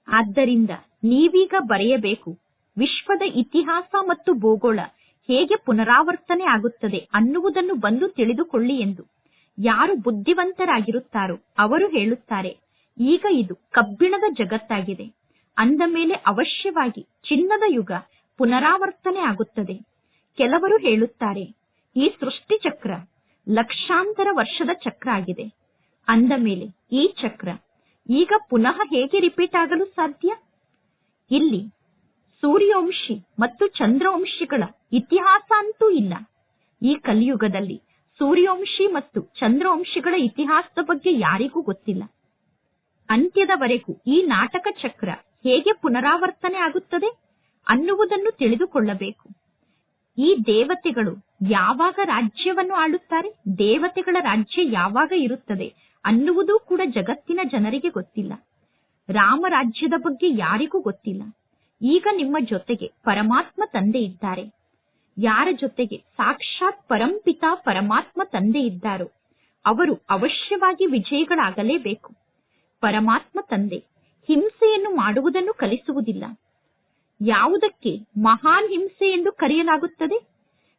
ಆದ್ದರಿಂದ ನೀವೀಗ ಬರೆಯಬೇಕು. ವಿಶ್ವದ ಇತಿಹಾಸ ಮತ್ತು ಭೂಗೋಳ ಹೇಗೆ ಪುನರಾವರ್ತನೆ ಆಗುತ್ತದೆ ಅನ್ನುವುದನ್ನು ಬಂದು ತಿಳಿದುಕೊಳ್ಳಿ ಎಂದು. ಯಾರು ಬುದ್ಧಿವಂತರಾಗಿರುತ್ತಾರೋ ಅವರು ಹೇಳುತ್ತಾರೆ, ಈಗ ಇದು ಕಬ್ಬಿಣದ ಜಗತ್ತಾಗಿದೆ. ಅಂದ ಮೇಲೆ ಅವಶ್ಯವಾಗಿ ಚಿನ್ನದ ಯುಗ ಪುನರಾವರ್ತನೆ ಆಗುತ್ತದೆ. ಕೆಲವರು ಹೇಳುತ್ತಾರೆ, ಈ ಸೃಷ್ಟಿ ಚಕ್ರ ಲಕ್ಷಾಂತರ ವರ್ಷದ ಚಕ್ರ ಆಗಿದೆ. ಅಂದ ಮೇಲೆ, ಈ ಚಕ್ರ ಈಗ ಪುನಃ ಹೇಗೆ ರಿಪೀಟ್ ಆಗಲು ಸಾಧ್ಯ? ಇಲ್ಲಿ ಸೂರ್ಯವಂಶಿ ಮತ್ತು ಚಂದ್ರವಂಶಿಗಳ ಇತಿಹಾಸ ಅಂತೂ ಇಲ್ಲ. ಈ ಕಲಿಯುಗದಲ್ಲಿ ಸೂರ್ಯವಂಶಿ ಮತ್ತು ಚಂದ್ರವಂಶಿಗಳ ಇತಿಹಾಸದ ಬಗ್ಗೆ ಯಾರಿಗೂ ಗೊತ್ತಿಲ್ಲ. ಅಂತ್ಯದವರೆಗೂ ಈ ನಾಟಕ ಚಕ್ರ ಹೇಗೆ ಪುನರಾವರ್ತನೆ ಆಗುತ್ತದೆ ಅನ್ನುವುದನ್ನು ತಿಳಿದುಕೊಳ್ಳಬೇಕು. ಈ ದೇವತೆಗಳು ಯಾವಾಗ ರಾಜ್ಯವನ್ನು ಆಳುತ್ತಾರೆ, ದೇವತೆಗಳ ರಾಜ್ಯ ಯಾವಾಗ ಇರುತ್ತದೆ ಅನ್ನುವುದೂ ಕೂಡ ಜಗತ್ತಿನ ಜನರಿಗೆ ಗೊತ್ತಿಲ್ಲ. ರಾಮ ರಾಜ್ಯದ ಬಗ್ಗೆ ಯಾರಿಗೂ ಗೊತ್ತಿಲ್ಲ. ಈಗ ನಿಮ್ಮ ಜೊತೆಗೆ ಪರಮಾತ್ಮ ತಂದೆ ಇದ್ದಾರೆ. ಯಾರ ಜೊತೆಗೆ ಸಾಕ್ಷಾತ್ ಪರಂಪಿತ ಪರಮಾತ್ಮ ತಂದೆ ಇದ್ದಾರೋ, ಅವರು ಅವಶ್ಯವಾಗಿ ವಿಜಯಿಗಳಾಗಲೇಬೇಕು. ಪರಮಾತ್ಮ ತಂದೆ ಹಿಂಸೆಯನ್ನು ಮಾಡುವುದನ್ನು ಕಲಿಸುವುದಿಲ್ಲ. ಯಾವುದಕ್ಕೆ ಮಹಾನ್ ಹಿಂಸೆ ಎಂದು ಕರೆಯಲಾಗುತ್ತದೆ?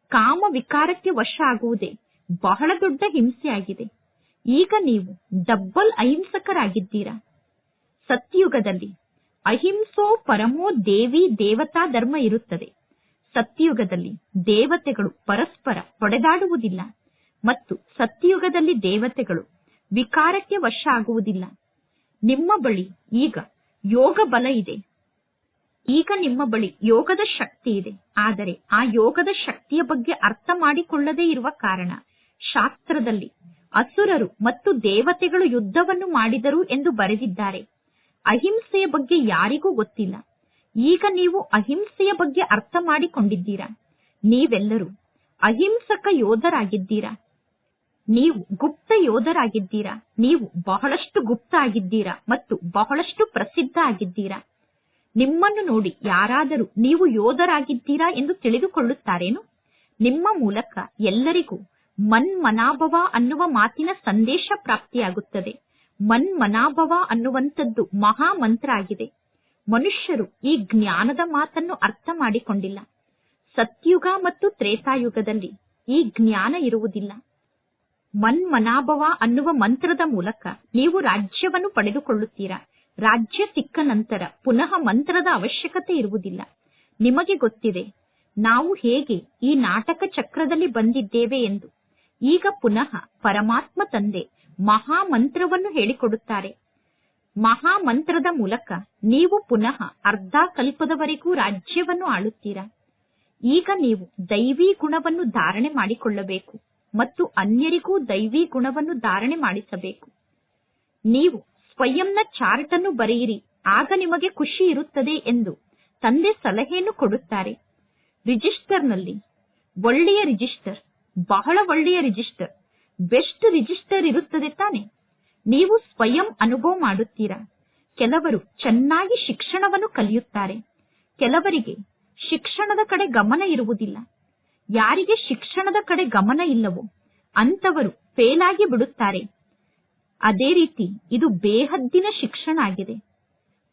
ಕಾಮ ವಿಕಾರಕ್ಕೆ ವಶ ಆಗುವುದೇ ಬಹಳ ದೊಡ್ಡ ಹಿಂಸೆಯಾಗಿದೆ. ಈಗ ನೀವು ಡಬ್ಬಲ್ ಅಹಿಂಸಕರಾಗಿದ್ದೀರಾ? ಸತ್ಯುಗದಲ್ಲಿ ಅಹಿಂಸೋ ಪರಮೋ ದೇವಿ ದೇವತಾ ಧರ್ಮ ಇರುತ್ತದೆ. ಸತ್ಯಯುಗದಲ್ಲಿ ದೇವತೆಗಳು ಪರಸ್ಪರ ಹೊಡೆದಾಡುವುದಿಲ್ಲ ಮತ್ತು ಸತ್ಯಯುಗದಲ್ಲಿ ದೇವತೆಗಳು ವಿಕಾರಕ್ಕೆ ವಶ ಆಗುವುದಿಲ್ಲ ನಿಮ್ಮ ಬಳಿ ಈಗ ಯೋಗ ಬಲ ಇದೆ. ಈಗ ನಿಮ್ಮ ಬಳಿ ಯೋಗದ ಶಕ್ತಿ ಇದೆ. ಆದರೆ ಆ ಯೋಗದ ಶಕ್ತಿಯ ಬಗ್ಗೆ ಅರ್ಥ ಮಾಡಿಕೊಳ್ಳದೇ ಇರುವ ಕಾರಣ ಶಾಸ್ತ್ರದಲ್ಲಿ ಅಸುರರು ಮತ್ತು ದೇವತೆಗಳು ಯುದ್ಧವನ್ನು ಮಾಡಿದರು ಎಂದು ಬರೆದಿದ್ದಾರೆ. ಅಹಿಂಸೆಯ ಬಗ್ಗೆ ಯಾರಿಗೂ ಗೊತ್ತಿಲ್ಲ. ಈಗ ನೀವು ಅಹಿಂಸೆಯ ಬಗ್ಗೆ ಅರ್ಥ ಮಾಡಿಕೊಂಡಿದ್ದೀರಾ? ನೀವೆಲ್ಲರೂ ಅಹಿಂಸಕ ಯೋಧರಾಗಿದ್ದೀರಾ? ನೀವು ಗುಪ್ತ ಯೋಧರಾಗಿದ್ದೀರಾ? ನೀವು ಬಹಳಷ್ಟು ಗುಪ್ತ ಆಗಿದ್ದೀರಾ ಮತ್ತು ಬಹಳಷ್ಟು ಪ್ರಸಿದ್ಧ ಆಗಿದ್ದೀರಾ? ನಿಮ್ಮನ್ನು ನೋಡಿ ಯಾರಾದರೂ ನೀವು ಯೋಧರಾಗಿದ್ದೀರಾ ಎಂದು ತಿಳಿದುಕೊಳ್ಳುತ್ತಾರೇನು? ನಿಮ್ಮ ಮೂಲಕ ಎಲ್ಲರಿಗೂ ಮನ್ ಮನ್ಮನಾಭವ ಅನ್ನುವ ಮಾತಿನ ಸಂದೇಶ ಪ್ರಾಪ್ತಿಯಾಗುತ್ತದೆ. ಮನ್ಮನಾಭವ ಅನ್ನುವಂಥದ್ದು ಮಹಾ ಮಂತ್ರ ಆಗಿದೆ ಮನುಷ್ಯರು ಈ ಜ್ಞಾನದ ಮಾತನ್ನು ಅರ್ಥ ಮಾಡಿಕೊಂಡಿಲ್ಲ. ಸತ್ಯುಗ ಮತ್ತು ತ್ರೇತಾಯುಗದಲ್ಲಿ ಈ ಜ್ಞಾನ ಇರುವುದಿಲ್ಲ. ಮನ್ಮನಾಭವ ಅನ್ನುವ ಮಂತ್ರದ ಮೂಲಕ ನೀವು ರಾಜ್ಯವನ್ನು ಪಡೆದುಕೊಳ್ಳುತ್ತೀರಾ? ರಾಜ್ಯ ಸಿಕ್ಕ ನಂತರ ಪುನಃ ಮಂತ್ರದ ಅವಶ್ಯಕತೆ ಇರುವುದಿಲ್ಲ. ನಿಮಗೆ ಗೊತ್ತಿದೆ, ನಾವು ಹೇಗೆ ಈ ನಾಟಕ ಚಕ್ರದಲ್ಲಿ ಬಂದಿದ್ದೇವೆ ಎಂದು. ಈಗ ಪುನಃ ಪರಮಾತ್ಮ ತಂದೆ ಮಹಾಮಂತ್ರವನ್ನು ಹೇಳಿಕೊಡುತ್ತಾರೆ. ಮಹಾಮಂತ್ರದ ಮೂಲಕ ನೀವು ಪುನಃ ಅರ್ಧ ಕಲ್ಪದವರೆಗೂ ರಾಜ್ಯವನ್ನು ಆಳುತ್ತೀರಾ? ಈಗ ನೀವು ದೈವಿ ಗುಣವನ್ನು ಧಾರಣೆ ಮಾಡಿಕೊಳ್ಳಬೇಕು ಮತ್ತು ಅನ್ಯರಿಗೂ ದೈವಿ ಗುಣವನ್ನು ಧಾರಣೆ ಮಾಡಿಸಬೇಕು. ನೀವು ಸ್ವಯಂನ ಚಾರ್ಟ್ ಅನ್ನು ಬರೆಯಿರಿ, ಆಗ ನಿಮಗೆ ಖುಷಿ ಇರುತ್ತದೆ ಎಂದು ತಂದೆ ಸಲಹೆಯನ್ನು ಕೊಡುತ್ತಾರೆ. ರಿಜಿಸ್ಟರ್ನಲ್ಲಿ ಒಳ್ಳೆಯ ರಿಜಿಸ್ಟರ್, ಬಹಳ ಒಳ್ಳೆಯ ರಿಜಿಸ್ಟರ್ ಬೆಸ್ಟ್ ರಿಜಿಸ್ಟರ್ ಇರುತ್ತದೆ ತಾನೆ. ನೀವು ಸ್ವಯಂ ಅನುಭವ ಮಾಡುತ್ತೀರಾ? ಕೆಲವರು ಚೆನ್ನಾಗಿ ಶಿಕ್ಷಣವನ್ನು ಕಲಿಯುತ್ತಾರೆ. ಕೆಲವರಿಗೆ ಶಿಕ್ಷಣದ ಕಡೆ ಗಮನ ಇರುವುದಿಲ್ಲ. ಯಾರಿಗೆ ಶಿಕ್ಷಣದ ಕಡೆ ಗಮನ ಇಲ್ಲವೋ ಅಂತವರು ಫೇಲ್ ಆಗಿ ಬಿಡುತ್ತಾರೆ. ಅದೇ ರೀತಿ ಇದು ಬೇಹದ್ದಿನ ಶಿಕ್ಷಣ ಆಗಿದೆ.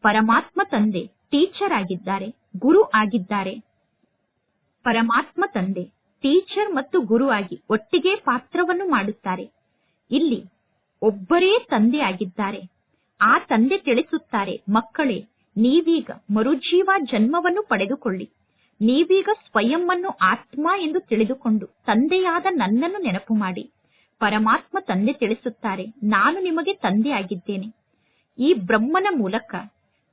ಪರಮಾತ್ಮ ತಂದೆ ಟೀಚರ್ ಆಗಿದ್ದಾರೆ, ಗುರು ಆಗಿದ್ದಾರೆ. ಪರಮಾತ್ಮ ತಂದೆ ಟೀಚರ್ ಮತ್ತು ಗುರು ಆಗಿ ಒಟ್ಟಿಗೆ ಪಾತ್ರವನ್ನು ಮಾಡುತ್ತಾರೆ. ಇಲ್ಲಿ ಒಬ್ಬರೇ ತಂದೆ ಆಗಿದ್ದಾರೆ ಆ ತಂದೆ ತಿಳಿಸುತ್ತಾರೆ, ಮಕ್ಕಳೇ, ನೀವೀಗ ಮರುಜೀವ ಜನ್ಮವನ್ನು ಪಡೆದುಕೊಳ್ಳಿ. ನೀವೀಗ ಸ್ವಯಂವನ್ನು ಆತ್ಮ ಎಂದು ತಿಳಿದುಕೊಂಡು ತಂದೆಯಾದ ನನ್ನನ್ನು ನೆನಪು ಮಾಡಿ. ಪರಮಾತ್ಮ ತಂದೆ ತಿಳಿಸುತ್ತಾರೆ, ನಾನು ನಿಮಗೆ ತಂದೆ ಆಗಿದ್ದೇನೆ ಈ ಬ್ರಹ್ಮನ ಮೂಲಕ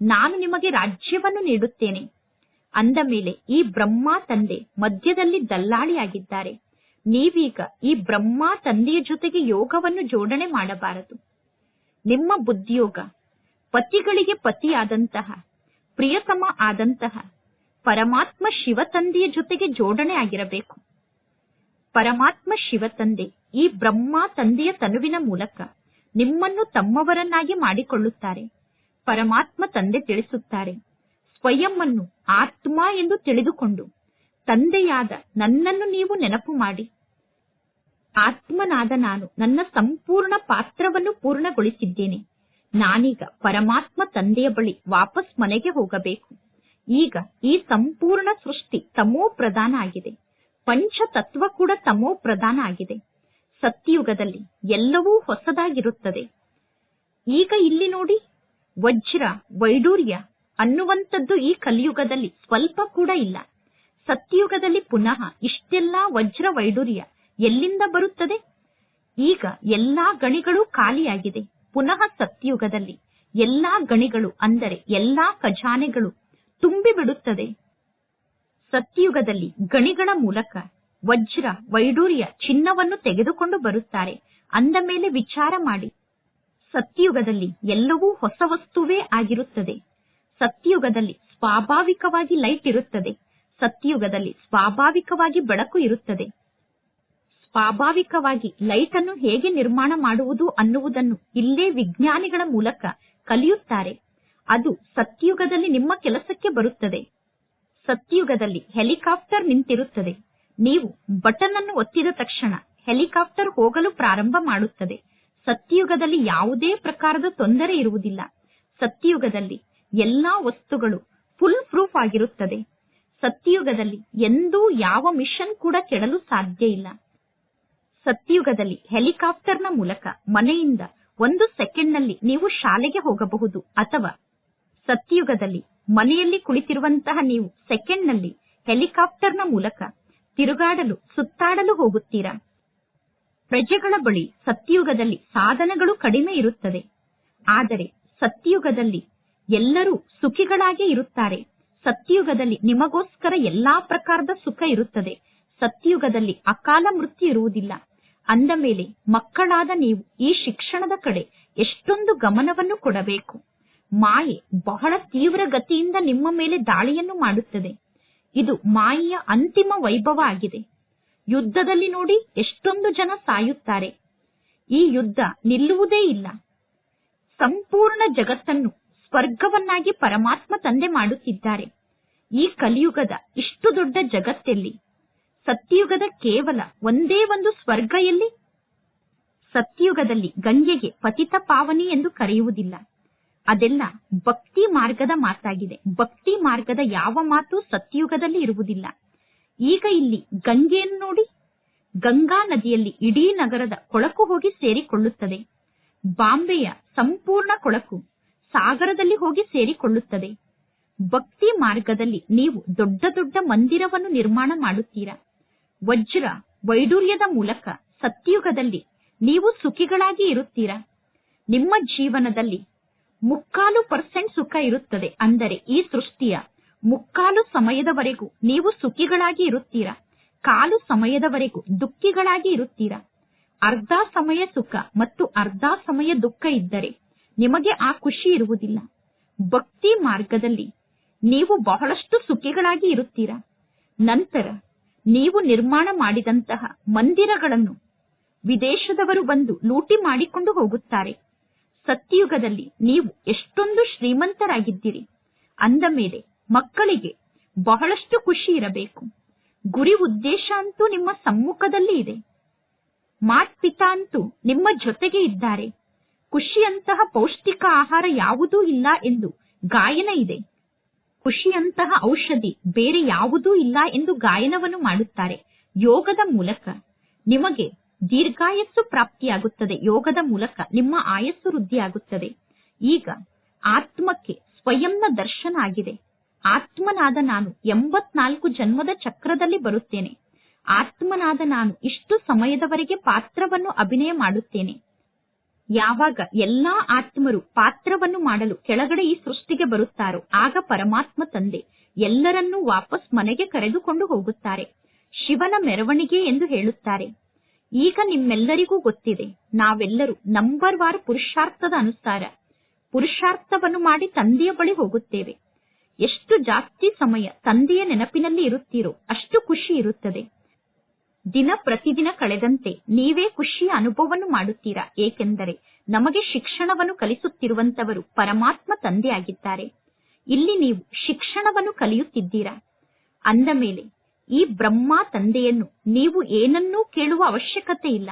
ನಾನು ನಿಮಗೆ ರಾಜ್ಯವನ್ನು ನೀಡುತ್ತೇನೆ. ಅಂದ ಮೇಲೆ ಈ ಬ್ರಹ್ಮ ತಂದೆ ಮಧ್ಯದಲ್ಲಿ ದಲ್ಲಾಳಿಯಾಗಿದ್ದಾರೆ. ನೀವೀಗ ಈ ಬ್ರಹ್ಮ ತಂದೆಯ ಜೊತೆಗೆ ಯೋಗವನ್ನು ಜೋಡಣೆ ಮಾಡಬಾರದು. ನಿಮ್ಮ ಬುದ್ಧಿಯೋಗ, ಪತಿಗಳಿಗೆ ಪತಿಯಾದಂತಹ, ಪ್ರಿಯತಮ ಆದಂತಹ, ಪರಮಾತ್ಮ ಶಿವ ತಂದೆಯ ಜೊತೆಗೆ ಜೋಡಣೆ ಆಗಿರಬೇಕು. ಪರಮಾತ್ಮ ಶಿವ ತಂದೆ ಈ ಬ್ರಹ್ಮ ತಂದೆಯ ತನುವಿನ ಮೂಲಕ ನಿಮ್ಮನ್ನು ತಮ್ಮವರನ್ನಾಗಿ ಮಾಡಿಕೊಳ್ಳುತ್ತಾರೆ. ಪರಮಾತ್ಮ ತಂದೆ ತಿಳಿಸುತ್ತಾರೆ ಸ್ವಯಂ ಆತ್ಮ ಎಂದು ತಿಳಿದುಕೊಂಡು ತಂದೆಯಾದ ನನ್ನನ್ನು ನೀವು ನೆನಪು ಮಾಡಿ. ಆತ್ಮನಾದ ನಾನು ನನ್ನ ಸಂಪೂರ್ಣ ಪಾತ್ರವನ್ನು ಪೂರ್ಣಗೊಳಿಸಿದ್ದೇನೆ. ನಾನೀಗ ಪರಮಾತ್ಮ ತಂದೆಯ ಬಳಿ ವಾಪಸ್ ಮನೆಗೆ ಹೋಗಬೇಕು. ಈಗ ಈ ಸಂಪೂರ್ಣ ಸೃಷ್ಟಿ ತಮೋ ಪ್ರಧಾನ ಆಗಿದೆ. ಪಂಚತತ್ವ ಕೂಡ ತಮೋ ಪ್ರಧಾನ ಆಗಿದೆ. ಸತ್ಯಯುಗದಲ್ಲಿ ಎಲ್ಲವೂ ಹೊಸದಾಗಿರುತ್ತದೆ. ಈಗ ಇಲ್ಲಿ ನೋಡಿ, ವಜ್ರ, ವೈಡೂರ್ಯ ಅನ್ನುವಂಥದ್ದು ಈ ಕಲಿಯುಗದಲ್ಲಿ ಸ್ವಲ್ಪ ಕೂಡ ಇಲ್ಲ. ಸತ್ಯಯುಗದಲ್ಲಿ ಪುನಃ ಇಷ್ಟೆಲ್ಲಾ ವಜ್ರ ವೈಡೂರ್ಯ ಎಲ್ಲಿಂದ ಬರುತ್ತದೆ? ಈಗ ಎಲ್ಲಾ ಗಣಿಗಳು ಖಾಲಿಯಾಗಿದೆ. ಪುನಃ ಸತ್ಯಯುಗದಲ್ಲಿ ಎಲ್ಲಾ ಗಣಿಗಳು ಅಂದರೆ ಎಲ್ಲಾ ಖಜಾನೆಗಳು ತುಂಬಿ ಬಿಡುತ್ತದೆ ಸತ್ಯಯುಗದಲ್ಲಿ ಗಣಿಗಳ ಮೂಲಕ ವಜ್ರ ವೈಡೂರ್ಯ ಚಿನ್ನವನ್ನು ತೆಗೆದುಕೊಂಡು ಬರುತ್ತಾರೆ. ಅಂದ ಮೇಲೆ ವಿಚಾರ ಮಾಡಿ. ಸತ್ಯಯುಗದಲ್ಲಿ ಎಲ್ಲವೂ ಹೊಸ ವಸ್ತುವೇ ಆಗಿರುತ್ತದೆ. ಸತ್ಯಯುಗದಲ್ಲಿ ಸ್ವಾಭಾವಿಕವಾಗಿ ಲೈಟ್ ಇರುತ್ತದೆ. ಸತ್ಯಯುಗದಲ್ಲಿ ಸ್ವಾಭಾವಿಕವಾಗಿ ಬೆಳಕು ಇರುತ್ತದೆ. ಸ್ವಾಭಾವಿಕವಾಗಿ ಲೈಟ್ ಅನ್ನು ಹೇಗೆ ನಿರ್ಮಾಣ ಮಾಡುವುದು ಅನ್ನುವುದನ್ನು ಇಲ್ಲೇ ವಿಜ್ಞಾನಿಗಳ ಮೂಲಕ ಕಲಿಯುತ್ತಾರೆ. ಅದು ಸತ್ಯಯುಗದಲ್ಲಿ ನಿಮ್ಮ ಕೆಲಸಕ್ಕೆ ಬರುತ್ತದೆ. ಸತ್ಯಯುಗದಲ್ಲಿ ಹೆಲಿಕಾಪ್ಟರ್ ನಿಂತಿರುತ್ತದೆ. ನೀವು ಬಟನ್ ಅನ್ನು ಒತ್ತಿದ ತಕ್ಷಣ ಹೆಲಿಕಾಪ್ಟರ್ ಹೋಗಲು ಪ್ರಾರಂಭ ಮಾಡುತ್ತದೆ. ಸತ್ಯಯುಗದಲ್ಲಿ ಯಾವುದೇ ಪ್ರಕಾರದ ತೊಂದರೆ ಇರುವುದಿಲ್ಲ. ಸತ್ಯಯುಗದಲ್ಲಿ ಎಲ್ಲಾ ವಸ್ತುಗಳು ಫುಲ್ ಪ್ರೂಫ್ ಆಗಿರುತ್ತದೆ. ಸತ್ಯಯುಗದಲ್ಲಿ ಎಂದೂ ಯಾವ ಮಿಷನ್ ಕೂಡ ಕೆಡಲು ಸಾಧ್ಯ ಇಲ್ಲ. ಸತ್ಯಯುಗದಲ್ಲಿ ಹೆಲಿಕಾಪ್ಟರ್ನ ಮೂಲಕ ಮನೆಯಿಂದ ಒಂದು ಸೆಕೆಂಡ್ನಲ್ಲಿ ನೀವು ಶಾಲೆಗೆ ಹೋಗಬಹುದು ಅಥವಾ ಸತ್ಯಯುಗದಲ್ಲಿ ಮನೆಯಲ್ಲಿ ಕುಳಿತಿರುವಂತಹ ನೀವು ಸೆಕೆಂಡ್ನಲ್ಲಿ ಹೆಲಿಕಾಪ್ಟರ್ನ ಮೂಲಕ ತಿರುಗಾಡಲು, ಸುತ್ತಾಡಲು ಹೋಗುತ್ತೀರಾ? ಪ್ರಜೆಗಳ ಬಳಿ ಸತ್ಯಯುಗದಲ್ಲಿ ಸಾಧನಗಳು ಕಡಿಮೆ ಇರುತ್ತದೆ. ಆದರೆ ಸತ್ಯುಗದಲ್ಲಿ ಎಲ್ಲರೂ ಸುಖಿಗಳಾಗಿ ಇರುತ್ತಾರೆ. ಸತ್ಯುಗದಲ್ಲಿ ನಿಮಗೋಸ್ಕರ ಎಲ್ಲಾ ಪ್ರಕಾರದ ಸುಖ ಇರುತ್ತದೆ. ಸತ್ಯಯುಗದಲ್ಲಿ ಅಕಾಲ ಮೃತ್ಯು ಇರುವುದಿಲ್ಲ. ಅಂದ ಮೇಲೆ ಮಕ್ಕಳಾದ ನೀವು ಈ ಶಿಕ್ಷಣದ ಕಡೆ ಎಷ್ಟೊಂದು ಗಮನವನ್ನು ಕೊಡಬೇಕು. ಮಾಯೆ ಬಹಳ ತೀವ್ರ ಗತಿಯಿಂದ ನಿಮ್ಮ ಮೇಲೆ ದಾಳಿಯನ್ನು ಮಾಡುತ್ತದೆ. ಇದು ಮಾಯೆಯ ಅಂತಿಮ ವೈಭವ ಆಗಿದೆ. ಯುದ್ಧದಲ್ಲಿ ನೋಡಿ ಎಷ್ಟೊಂದು ಜನ ಸಾಯುತ್ತಾರೆ. ಈ ಯುದ್ಧ ನಿಲ್ಲುವುದೇ ಇಲ್ಲ. ಸಂಪೂರ್ಣ ಜಗತ್ತನ್ನು ಸ್ವರ್ಗವನ್ನಾಗಿ ಪರಮಾತ್ಮ ತಂದೆ ಮಾಡುತ್ತಿದ್ದಾರೆ. ಈ ಕಲಿಯುಗದ ಇಷ್ಟು ದೊಡ್ಡ ಜಗತ್ತೆಲ್ಲಿ? ಸತ್ಯಯುಗದ ಕೇವಲ ಒಂದೇ ಒಂದು ಸ್ವರ್ಗ ಎಲ್ಲಿ? ಸತ್ಯಯುಗದಲ್ಲಿ ಗಂಗೆಗೆ ಪತಿತ ಪಾವನಿ ಎಂದು ಕರೆಯುವುದಿಲ್ಲ. ಅದೆಲ್ಲ ಭಕ್ತಿ ಮಾರ್ಗದ ಮಾತಾಗಿದೆ. ಭಕ್ತಿ ಮಾರ್ಗದ ಯಾವ ಮಾತು ಸತ್ಯಯುಗದಲ್ಲಿ ಇರುವುದಿಲ್ಲ. ಈಗ ಇಲ್ಲಿ ಗಂಗೆಯನ್ನು ನೋಡಿ, ಗಂಗಾ ನದಿಯಲ್ಲಿ ಇಡೀ ನಗರದ ಕೊಳಕು ಹೋಗಿ ಸೇರಿಕೊಳ್ಳುತ್ತದೆ. ಬಾಂಬೆಯ ಸಂಪೂರ್ಣ ಕೊಳಕು ಸಾಗರದಲ್ಲಿ ಹೋಗಿ ಸೇರಿಕೊಳ್ಳುತ್ತದೆ. ಭಕ್ತಿ ಮಾರ್ಗದಲ್ಲಿ ನೀವು ದೊಡ್ಡ ದೊಡ್ಡ ಮಂದಿರವನ್ನು ನಿರ್ಮಾಣ ಮಾಡುತ್ತೀರಾ? ವಜ್ರ ವೈಡೂರ್ಯದ ಮೂಲಕ ಸತ್ಯುಗದಲ್ಲಿ ನೀವು ಸುಖಿಗಳಾಗಿ ಇರುತ್ತೀರಾ? ನಿಮ್ಮ ಜೀವನದಲ್ಲಿ ಮುಕ್ಕಾಲು ಪರ್ಸೆಂಟ್ ಸುಖ ಇರುತ್ತದೆ. ಅಂದರೆ ಈ ಸೃಷ್ಟಿಯ ಮುಕ್ಕಾಲು ಸಮಯದವರೆಗೂ ನೀವು ಸುಖಿಗಳಾಗಿ ಇರುತ್ತೀರಾ? ಕಾಲು ಸಮಯದವರೆಗೂ ದುಃಖಿಗಳಾಗಿ ಇರುತ್ತೀರಾ? ಅರ್ಧ ಸಮಯ ಸುಖ ಮತ್ತು ಅರ್ಧ ಸಮಯ ದುಃಖ ಇದ್ದರೆ ನಿಮಗೆ ಆ ಖುಷಿ ಇರುವುದಿಲ್ಲ. ಭಕ್ತಿ ಮಾರ್ಗದಲ್ಲಿ ನೀವು ಬಹಳಷ್ಟು ಸುಖಿಗಳಾಗಿ ಇರುತ್ತೀರಾ? ನಂತರ ನೀವು ನಿರ್ಮಾಣ ಮಾಡಿದಂತಹ ಮಂದಿರಗಳನ್ನು ವಿದೇಶದವರು ಬಂದು ಲೂಟಿ ಮಾಡಿಕೊಂಡು ಹೋಗುತ್ತಾರೆ. ಸತ್ಯಯುಗದಲ್ಲಿ ನೀವು ಎಷ್ಟೊಂದು ಶ್ರೀಮಂತರಾಗಿದ್ದೀರಿ. ಅಂದ ಮೇಲೆ ಮಕ್ಕಳಿಗೆ ಬಹಳಷ್ಟು ಖುಷಿ ಇರಬೇಕು. ಗುರಿ ಉದ್ದೇಶ ಅಂತೂ ನಿಮ್ಮ ಸಮ್ಮುಖದಲ್ಲಿ ಇದೆ. ಮಾತ್ಪಿತಾ ಅಂತೂ ನಿಮ್ಮ ಜೊತೆಗೆ ಇದ್ದಾರೆ. ಖುಷಿಯಂತಹ ಪೌಷ್ಟಿಕ ಆಹಾರ ಯಾವುದೂ ಇಲ್ಲ ಎಂದು ಗಾಯನ ಇದೆ. ಖುಷಿಯಂತಹ ಔಷಧಿ ಬೇರೆ ಯಾವುದೂ ಇಲ್ಲ ಎಂದು ಗಾಯನವನ್ನು ಮಾಡುತ್ತಾರೆ ಯೋಗದ ಮೂಲಕ. ನಿಮಗೆ ದೀರ್ಘಾಯಸ್ಸು ಪ್ರಾಪ್ತಿಯಾಗುತ್ತದೆ, ಯೋಗದ ಮೂಲಕ ನಿಮ್ಮ ಆಯಸ್ಸು ವೃದ್ಧಿಯಾಗುತ್ತದೆ. ಈಗ ಆತ್ಮಕ್ಕೆ ಸ್ವಯಂನ ದರ್ಶನ ಆಗಿದೆ. ಆತ್ಮನಾದ ನಾನು ಎಂಬತ್ನಾಲ್ಕು ಜನ್ಮದ ಚಕ್ರದಲ್ಲಿ ಬರುತ್ತೇನೆ. ಆತ್ಮನಾದ ನಾನು ಇಷ್ಟು ಸಮಯದವರೆಗೆ ಪಾತ್ರವನ್ನು ಅಭಿನಯ ಮಾಡುತ್ತೇನೆ. ಯಾವಾಗ ಎಲ್ಲಾ ಆತ್ಮರು ಪಾತ್ರವನ್ನು ಮಾಡಲು ಕೆಳಗಡೆ ಈ ಸೃಷ್ಟಿಗೆ ಬರುತ್ತಾರೋ, ಆಗ ಪರಮಾತ್ಮ ತಂದೆ ಎಲ್ಲರನ್ನೂ ವಾಪಸ್ ಮನೆಗೆ ಕರೆದುಕೊಂಡು ಹೋಗುತ್ತಾರೆ. ಶಿವನ ಮೆರವಣಿಗೆ ಎಂದು ಹೇಳುತ್ತಾರೆ. ಈಗ ನಿಮ್ಮೆಲ್ಲರಿಗೂ ಗೊತ್ತಿದೆ, ನಾವೆಲ್ಲರೂ ನಂಬರ್ ವಾರ್ ಪುರುಷಾರ್ಥದ ಅನುಸಾರ ಪುರುಷಾರ್ಥವನ್ನು ಮಾಡಿ ತಂದೆಯ ಬಳಿ ಹೋಗುತ್ತೇವೆ. ಎಷ್ಟು ಜಾಸ್ತಿ ಸಮಯ ತಂದೆಯ ನೆನಪಿನಲ್ಲಿ ಇರುತ್ತೀರೋ ಅಷ್ಟು ಖುಷಿ ಇರುತ್ತದೆ. ದಿನ ಪ್ರತಿದಿನ ಕಳೆದಂತೆ ನೀವೇ ಖುಷಿಯ ಅನುಭವವನ್ನು ಮಾಡುತ್ತೀರಾ? ಏಕೆಂದರೆ ನಮಗೆ ಶಿಕ್ಷಣವನ್ನು ಕಲಿಸುತ್ತಿರುವಂತವರು ಪರಮಾತ್ಮ ತಂದೆಯಾಗಿದ್ದಾರೆ. ಇಲ್ಲಿ ನೀವು ಶಿಕ್ಷಣವನ್ನು ಕಲಿಯುತ್ತಿದ್ದೀರಾ? ಅಂದ ಮೇಲೆ ಈ ಬ್ರಹ್ಮ ತಂದೆಯನ್ನು ನೀವು ಏನನ್ನೂ ಕೇಳುವ ಅವಶ್ಯಕತೆ ಇಲ್ಲ.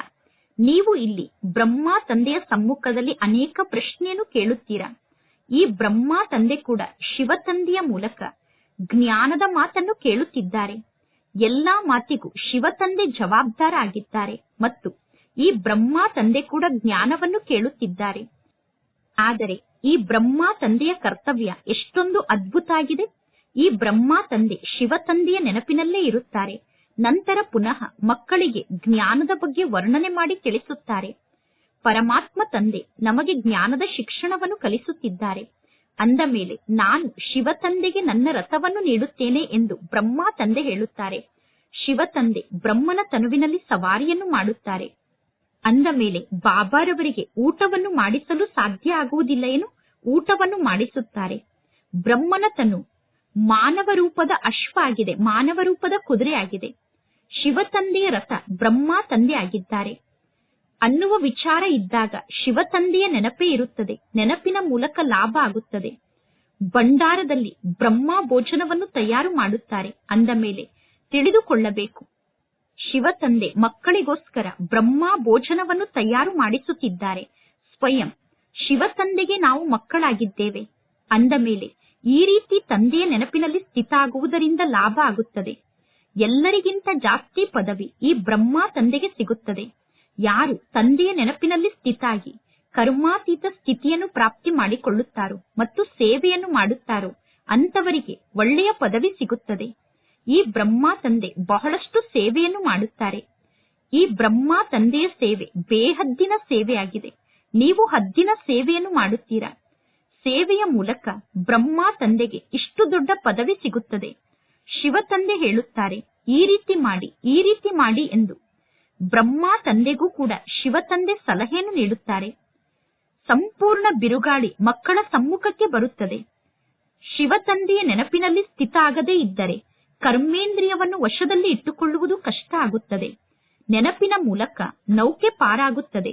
ನೀವು ಇಲ್ಲಿ ಬ್ರಹ್ಮ ತಂದೆಯ ಸಮ್ಮುಖದಲ್ಲಿ ಅನೇಕ ಪ್ರಶ್ನೆಯನ್ನು ಕೇಳುತ್ತೀರಾ? ಈ ಬ್ರಹ್ಮ ತಂದೆ ಕೂಡ ಶಿವ ತಂದೆಯ ಮೂಲಕ ಜ್ಞಾನದ ಮಾತನ್ನು ಕೇಳುತ್ತಿದ್ದಾರೆ. ಎಲ್ಲಾ ಮಾತಿಗೂ ಶಿವ ತಂದೆ ಜವಾಬ್ದಾರ ಆಗಿದ್ದಾರೆ ಮತ್ತು ಈ ಬ್ರಹ್ಮ ತಂದೆ ಕೂಡ ಜ್ಞಾನವನ್ನು ಕೇಳುತ್ತಿದ್ದಾರೆ. ಆದರೆ ಈ ಬ್ರಹ್ಮ ತಂದೆಯ ಕರ್ತವ್ಯ ಎಷ್ಟೊಂದು ಅದ್ಭುತ ಆಗಿದೆ. ಈ ಬ್ರಹ್ಮ ತಂದೆ ಶಿವ ತಂದೆಯ ನೆನಪಿನಲ್ಲೇ ಇರುತ್ತಾರೆ. ನಂತರ ಪುನಃ ಮಕ್ಕಳಿಗೆ ಜ್ಞಾನದ ಬಗ್ಗೆ ವರ್ಣನೆ ಮಾಡಿ ತಿಳಿಸುತ್ತಾರೆ. ಪರಮಾತ್ಮ ತಂದೆ ನಮಗೆ ಜ್ಞಾನದ ಶಿಕ್ಷಣವನ್ನು ಕಲಿಸುತ್ತಿದ್ದಾರೆ. ಅಂದ ಮೇಲೆ, ನಾನು ಶಿವ ತಂದೆಗೆ ನನ್ನ ರಥವನ್ನು ನೀಡುತ್ತೇನೆ ಎಂದು ಬ್ರಹ್ಮ ತಂದೆ ಹೇಳುತ್ತಾರೆ. ಶಿವ ತಂದೆ ಬ್ರಹ್ಮನ ತನುವಿನಲ್ಲಿ ಸವಾರಿಯನ್ನು ಮಾಡುತ್ತಾರೆ. ಅಂದ ಮೇಲೆ, ಬಾಬಾರವರಿಗೆ ಊಟವನ್ನು ಮಾಡಿಸಲು ಸಾಧ್ಯ ಆಗುವುದಿಲ್ಲ ಏನು ಊಟವನ್ನು ಮಾಡಿಸುತ್ತಾರೆ. ಬ್ರಹ್ಮನ ತನು ಮಾನವ ರೂಪದ ಅಶ್ವ ಆಗಿದೆ, ಮಾನವ ರೂಪದ ಕುದುರೆ ಆಗಿದೆ. ಶಿವ ತಂದೆಯ ರಥ ಬ್ರಹ್ಮ ತಂದೆ ಆಗಿದ್ದಾರೆ. ಅನ್ನುವ ವಿಚಾರ ಇದ್ದಾಗ ಶಿವ ತಂದೆಯ ನೆನಪೇ ಇರುತ್ತದೆ. ನೆನಪಿನ ಮೂಲಕ ಲಾಭ ಆಗುತ್ತದೆ. ಭಂಡಾರದಲ್ಲಿ ಬ್ರಹ್ಮ ಭೋಜನವನ್ನು ತಯಾರು ಮಾಡುತ್ತಾರೆ. ಅಂದ ಮೇಲೆ ತಿಳಿದುಕೊಳ್ಳಬೇಕು. ಶಿವ ತಂದೆ ಮಕ್ಕಳಿಗೋಸ್ಕರ ಬ್ರಹ್ಮ ಭೋಜನವನ್ನು ತಯಾರು ಮಾಡಿಸುತ್ತಿದ್ದಾರೆ. ಸ್ವಯಂ ಶಿವ ತಂದೆಗೆ ನಾವು ಮಕ್ಕಳಾಗಿದ್ದೇವೆ. ಅಂದ ಮೇಲೆ ಈ ರೀತಿ ತಂದೆಯ ನೆನಪಿನಲ್ಲಿ ಸ್ಥಿತ ಆಗುವುದರಿಂದ ಲಾಭ ಆಗುತ್ತದೆ. ಎಲ್ಲರಿಗಿಂತ ಜಾಸ್ತಿ ಪದವಿ ಈ ಬ್ರಹ್ಮ ತಂದೆಗೆ ಸಿಗುತ್ತದೆ. ಯಾರು ತಂದೆಯ ನೆನಪಿನಲ್ಲಿ ಸ್ಥಿತಾಗಿ ಕರ್ಮಾತೀತ ಸ್ಥಿತಿಯನ್ನು ಪ್ರಾಪ್ತಿ ಮಾಡಿಕೊಳ್ಳುತ್ತಾರೋ ಮತ್ತು ಸೇವೆಯನ್ನು ಮಾಡುತ್ತಾರೋ ಅಂತವರಿಗೆ ಒಳ್ಳೆಯ ಪದವಿ ಸಿಗುತ್ತದೆ. ಈ ಬ್ರಹ್ಮ ತಂದೆ ಬಹಳಷ್ಟು ಸೇವೆಯನ್ನು ಮಾಡುತ್ತಾರೆ. ಈ ಬ್ರಹ್ಮ ತಂದೆಯ ಸೇವೆ ಬೇಹದ್ದಿನ ಸೇವೆಯಾಗಿದೆ. ನೀವು ಹದ್ದಿನ ಸೇವೆಯನ್ನು ಮಾಡುತ್ತೀರಾ? ಸೇವೆಯ ಮೂಲಕ ಬ್ರಹ್ಮ ತಂದೆಗೆ ಇಷ್ಟು ದೊಡ್ಡ ಪದವಿ ಸಿಗುತ್ತದೆ. ಶಿವ ತಂದೆ ಹೇಳುತ್ತಾರೆ, ಈ ರೀತಿ ಮಾಡಿ, ಈ ರೀತಿ ಮಾಡಿ ಎಂದು ಬ್ರಹ್ಮ ತಂದೆಗೂ ಕೂಡ ಶಿವ ತಂದೆ ಸಲಹೆಯನ್ನು ನೀಡುತ್ತಾರೆ. ಸಂಪೂರ್ಣ ಬಿರುಗಾಳಿ ಮಕ್ಕಳ ಸಮ್ಮುಖಕ್ಕೆ ಬರುತ್ತದೆ. ಶಿವ ತಂದೆಯ ನೆನಪಿನಲ್ಲಿ ಸ್ಥಿತ ಆಗದೇ ಇದ್ದರೆ ಕರ್ಮೇಂದ್ರಿಯವನ್ನು ವಶದಲ್ಲಿ ಇಟ್ಟುಕೊಳ್ಳುವುದು ಕಷ್ಟ ಆಗುತ್ತದೆ. ನೆನಪಿನ ಮೂಲಕ ನೌಕೆ ಪಾರಾಗುತ್ತದೆ.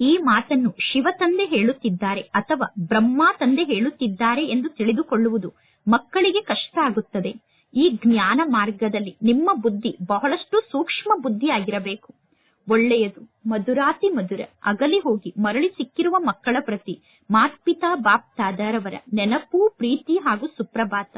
ಈ ಮಾತನ್ನು ಶಿವ ತಂದೆ ಹೇಳುತ್ತಿದ್ದಾರೆ ಅಥವಾ ಬ್ರಹ್ಮ ತಂದೆ ಹೇಳುತ್ತಿದ್ದಾರೆ ಎಂದು ತಿಳಿದುಕೊಳ್ಳುವುದು ಮಕ್ಕಳಿಗೆ ಕಷ್ಟ ಆಗುತ್ತದೆ. ಈ ಜ್ಞಾನ ಮಾರ್ಗದಲ್ಲಿ ನಿಮ್ಮ ಬುದ್ಧಿ ಬಹಳಷ್ಟು ಸೂಕ್ಷ್ಮ ಬುದ್ಧಿ ಆಗಿರಬೇಕು ಒಳ್ಳೆಯದು, ಮಧುರಾತಿ ಮಧುರ, ಅಗಲಿ ಹೋಗಿ ಮರಳಿ ಸಿಕ್ಕಿರುವ ಮಕ್ಕಳ ಪ್ರತಿ ಮಾತ್ಪಿತಾ ಬಾಪ್ ತಾದಾರವರ ನೆನಪು, ಪ್ರೀತಿ ಹಾಗೂ ಸುಪ್ರಭಾತ.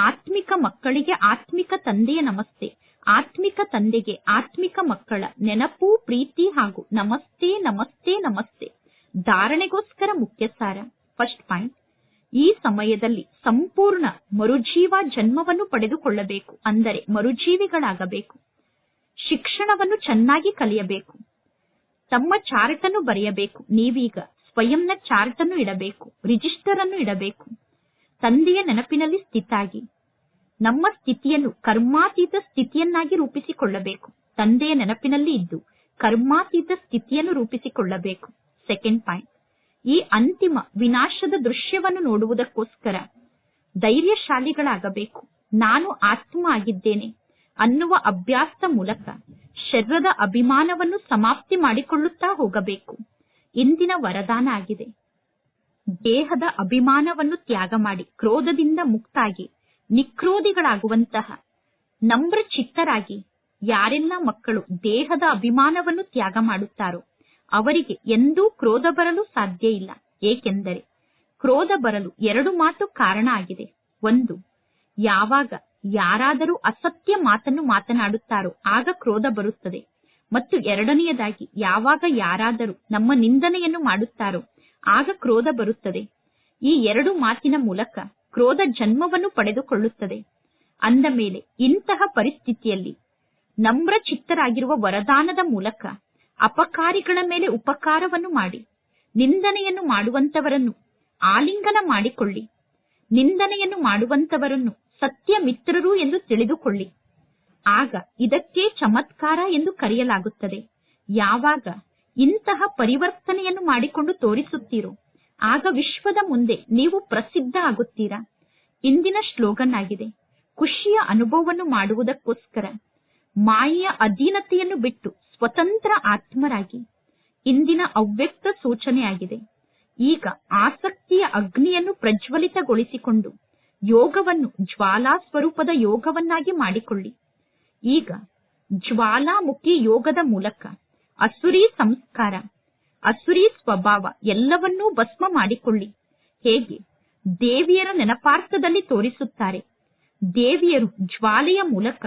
ಆತ್ಮಿಕ ಮಕ್ಕಳಿಗೆ ಆತ್ಮಿಕ ತಂದೆಯ ನಮಸ್ತೆ, ಆತ್ಮಿಕ ತಂದೆಗೆ ಆತ್ಮಿಕ ಮಕ್ಕಳ ನೆನಪು, ಪ್ರೀತಿ ಹಾಗೂ ನಮಸ್ತೆ ನಮಸ್ತೆ ನಮಸ್ತೆ. ಧಾರಣೆಗೋಸ್ಕರ ಮುಖ್ಯ ಸಾರ ಫಸ್ಟ್ ಪಾಯಿಂಟ್. ಈ ಸಮಯದಲ್ಲಿ ಸಂಪೂರ್ಣ ಮರುಜೀವ ಜನ್ಮವನ್ನು ಪಡೆದುಕೊಳ್ಳಬೇಕು. ಅಂದರೆ ಮರುಜೀವಿಗಳಾಗಬೇಕು. ಶಿಕ್ಷಣವನ್ನು ಚೆನ್ನಾಗಿ ಕಲಿಯಬೇಕು. ತಮ್ಮ ಚಾರ್ಟ್ ಅನ್ನು ಬರೆಯಬೇಕು. ನೀವೀಗ ಸ್ವಯಂನ ಚಾರ್ಟ್ ಅನ್ನು ಇಡಬೇಕು. ರಿಜಿಸ್ಟರ್ ಅನ್ನು ಇಡಬೇಕು. ತಂದೆಯ ನೆನಪಿನಲ್ಲಿ ಸ್ಥಿತಾಗಿ. ನಮ್ಮ ಸ್ಥಿತಿಯನ್ನು ಕರ್ಮಾತೀತ ಸ್ಥಿತಿಯನ್ನಾಗಿ ರೂಪಿಸಿಕೊಳ್ಳಬೇಕು. ತಂದೆಯ ನೆನಪಿನಲ್ಲಿ ಇದ್ದು ಕರ್ಮಾತೀತ ಸ್ಥಿತಿಯನ್ನು ರೂಪಿಸಿಕೊಳ್ಳಬೇಕು. ಸೆಕೆಂಡ್ ಪಾಯಿಂಟ್ ಈ ಅಂತಿಮ ವಿನಾಶದ ದೃಶ್ಯವನ್ನು ನೋಡುವುದಕ್ಕೋಸ್ಕರ ಧೈರ್ಯಶಾಲಿಗಳಾಗಬೇಕು. ನಾನು ಆತ್ಮ ಆಗಿದ್ದೇನೆ ಅನ್ನುವ ಅಭ್ಯಾಸದ ಮೂಲಕ ಶರೀರದ ಅಭಿಮಾನವನ್ನು ಸಮಾಪ್ತಿ ಮಾಡಿಕೊಳ್ಳುತ್ತಾ ಹೋಗಬೇಕು. ಇಂದಿನ ವರದಾನ ಆಗಿದೆ. ದೇಹದ ಅಭಿಮಾನವನ್ನು ತ್ಯಾಗ ಮಾಡಿ ಕ್ರೋಧದಿಂದ ಮುಕ್ತಾಗಿ ನಿಕ್ರೋಧಿಗಳಾಗುವಂತಹ ನಮ್ರ ಚಿತ್ತರಾಗಿ ಯಾರೆಲ್ಲ ಮಕ್ಕಳು ದೇಹದ ಅಭಿಮಾನವನ್ನು ತ್ಯಾಗ ಮಾಡುತ್ತಾರೋ ಅವರಿಗೆ ಎಂದೂ ಕ್ರೋಧ ಬರಲು ಸಾಧ್ಯ ಇಲ್ಲ. ಏಕೆಂದರೆ ಕ್ರೋಧ ಬರಲು ಎರಡು ಮಾತು ಕಾರಣ ಆಗಿದೆ. ಒಂದು, ಯಾವಾಗ ಯಾರಾದರೂ ಅಸತ್ಯ ಮಾತನ್ನು ಮಾತನಾಡುತ್ತಾರೋ ಆಗ ಕ್ರೋಧ ಬರುತ್ತದೆ. ಮತ್ತು ಎರಡನೆಯದಾಗಿ, ಯಾವಾಗ ಯಾರಾದರೂ ನಮ್ಮ ನಿಂದನೆಯನ್ನು ಮಾಡುತ್ತಾರೋ ಆಗ ಕ್ರೋಧ ಬರುತ್ತದೆ. ಈ ಎರಡು ಮಾತಿನ ಮೂಲಕ ಕ್ರೋಧ ಜನ್ಮವನ್ನು ಪಡೆದುಕೊಳ್ಳುತ್ತದೆ. ಅಂದ ಮೇಲೆ, ಇಂತಹ ಪರಿಸ್ಥಿತಿಯಲ್ಲಿ ನಮ್ರ ಚಿತ್ತರಾಗಿರುವ ವರದಾನದ ಮೂಲಕ ಅಪಕಾರಿಗಳ ಮೇಲೆ ಉಪಕಾರವನ್ನು ಮಾಡಿ, ನಿಂದನೆಯನ್ನು ಮಾಡುವಂತವರನ್ನು ಆಲಿಂಗನ ಮಾಡಿಕೊಳ್ಳಿ, ನಿಂದನೆಯನ್ನು ಮಾಡುವಂತವರನ್ನು ಸತ್ಯ ಮಿತ್ರರು ಎಂದು ತಿಳಿದುಕೊಳ್ಳಿ. ಆಗ ಇದಕ್ಕೆ ಚಮತ್ಕಾರ ಎಂದು ಕರೆಯಲಾಗುತ್ತದೆ. ಯಾವಾಗ ಇಂತಹ ಪರಿವರ್ತನೆಯನ್ನು ಮಾಡಿಕೊಂಡು ತೋರಿಸುತ್ತೀರೋ, ಆಗ ವಿಶ್ವದ ಮುಂದೆ ನೀವು ಪ್ರಸಿದ್ಧ ಆಗುತ್ತೀರಾ? ಇಂದಿನ ಶ್ಲೋಗನ್ ಆಗಿದೆ ಖುಷಿಯ ಅನುಭವವನ್ನು ಮಾಡುವುದಕ್ಕೋಸ್ಕರ ಮಾಯೆಯ ಅಧೀನತೆಯನ್ನು ಬಿಟ್ಟು ಸ್ವತಂತ್ರ ಆತ್ಮರಾಗಿ. ಇಂದಿನ ಅವ್ಯಕ್ತ ಸೂಚನೆಯಾಗಿದೆ. ಈಗ ಆಸಕ್ತಿಯ ಅಗ್ನಿಯನ್ನು ಪ್ರಜ್ವಲಿತಗೊಳಿಸಿಕೊಂಡು ಯೋಗವನ್ನು ಜ್ವಾಲಾ ಸ್ವರೂಪದ ಯೋಗವನ್ನಾಗಿ ಮಾಡಿಕೊಳ್ಳಿ. ಈಗ ಜ್ವಾಲಾಮುಖಿ ಯೋಗದ ಮೂಲಕ ಅಸುರಿ ಸಂಸ್ಕಾರ, ಅಸುರಿ ಸ್ವಭಾವ ಎಲ್ಲವನ್ನೂ ಭಸ್ಮ ಮಾಡಿಕೊಳ್ಳಿ. ಹೇಗೆ? ದೇವಿಯರ ನೆನಪಾರ್ಥದಲ್ಲಿ ತೋರಿಸುತ್ತಾರೆ. ದೇವಿಯರು ಜ್ವಾಲೆಯ ಮೂಲಕ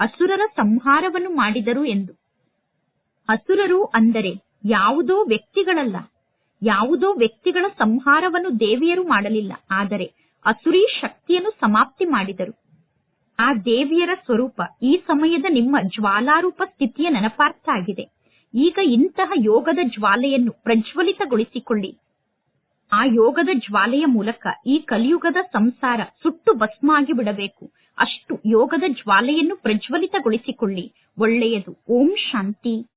ಅಸುರರ ಸಂಹಾರವನ್ನು ಮಾಡಿದರು ಎಂದು. ಅಸುರರು ಅಂದರೆ ಯಾವುದೋ ವ್ಯಕ್ತಿಗಳಲ್ಲ. ಯಾವುದೋ ವ್ಯಕ್ತಿಗಳ ಸಂಹಾರವನ್ನು ದೇವಿಯರು ಮಾಡಲಿಲ್ಲ. ಆದರೆ ಅಸುರಿ ಶಕ್ತಿಯನ್ನು ಸಮಾಪ್ತಿ ಮಾಡಿದರು. ಆ ದೇವಿಯರ ಸ್ವರೂಪ ಈ ಸಮಯದ ನಿಮ್ಮ ಜ್ವಾಲಾರೂಪ ಸ್ಥಿತಿಯ ನೆನಪಾರ್ಥ ಆಗಿದೆ ಈಗ ಇಂತಹ ಯೋಗದ ಜ್ವಾಲೆಯನ್ನು ಪ್ರಜ್ವಲಿತಗೊಳಿಸಿಕೊಳ್ಳಿ. ಆ ಯೋಗದ ಜ್ವಾಲೆಯ ಮೂಲಕ ಈ ಕಲಿಯುಗದ ಸಂಸಾರ ಸುಟ್ಟು ಭಸ್ಮ ಆಗಿ ಬಿಡಬೇಕು ಅಷ್ಟು ಯೋಗದ ಜ್ವಾಲೆಯನ್ನು ಪ್ರಜ್ವಲಿತಗೊಳಿಸಿಕೊಳ್ಳಿ. ಒಳ್ಳೆಯದು. ಓಂ ಶಾಂತಿ.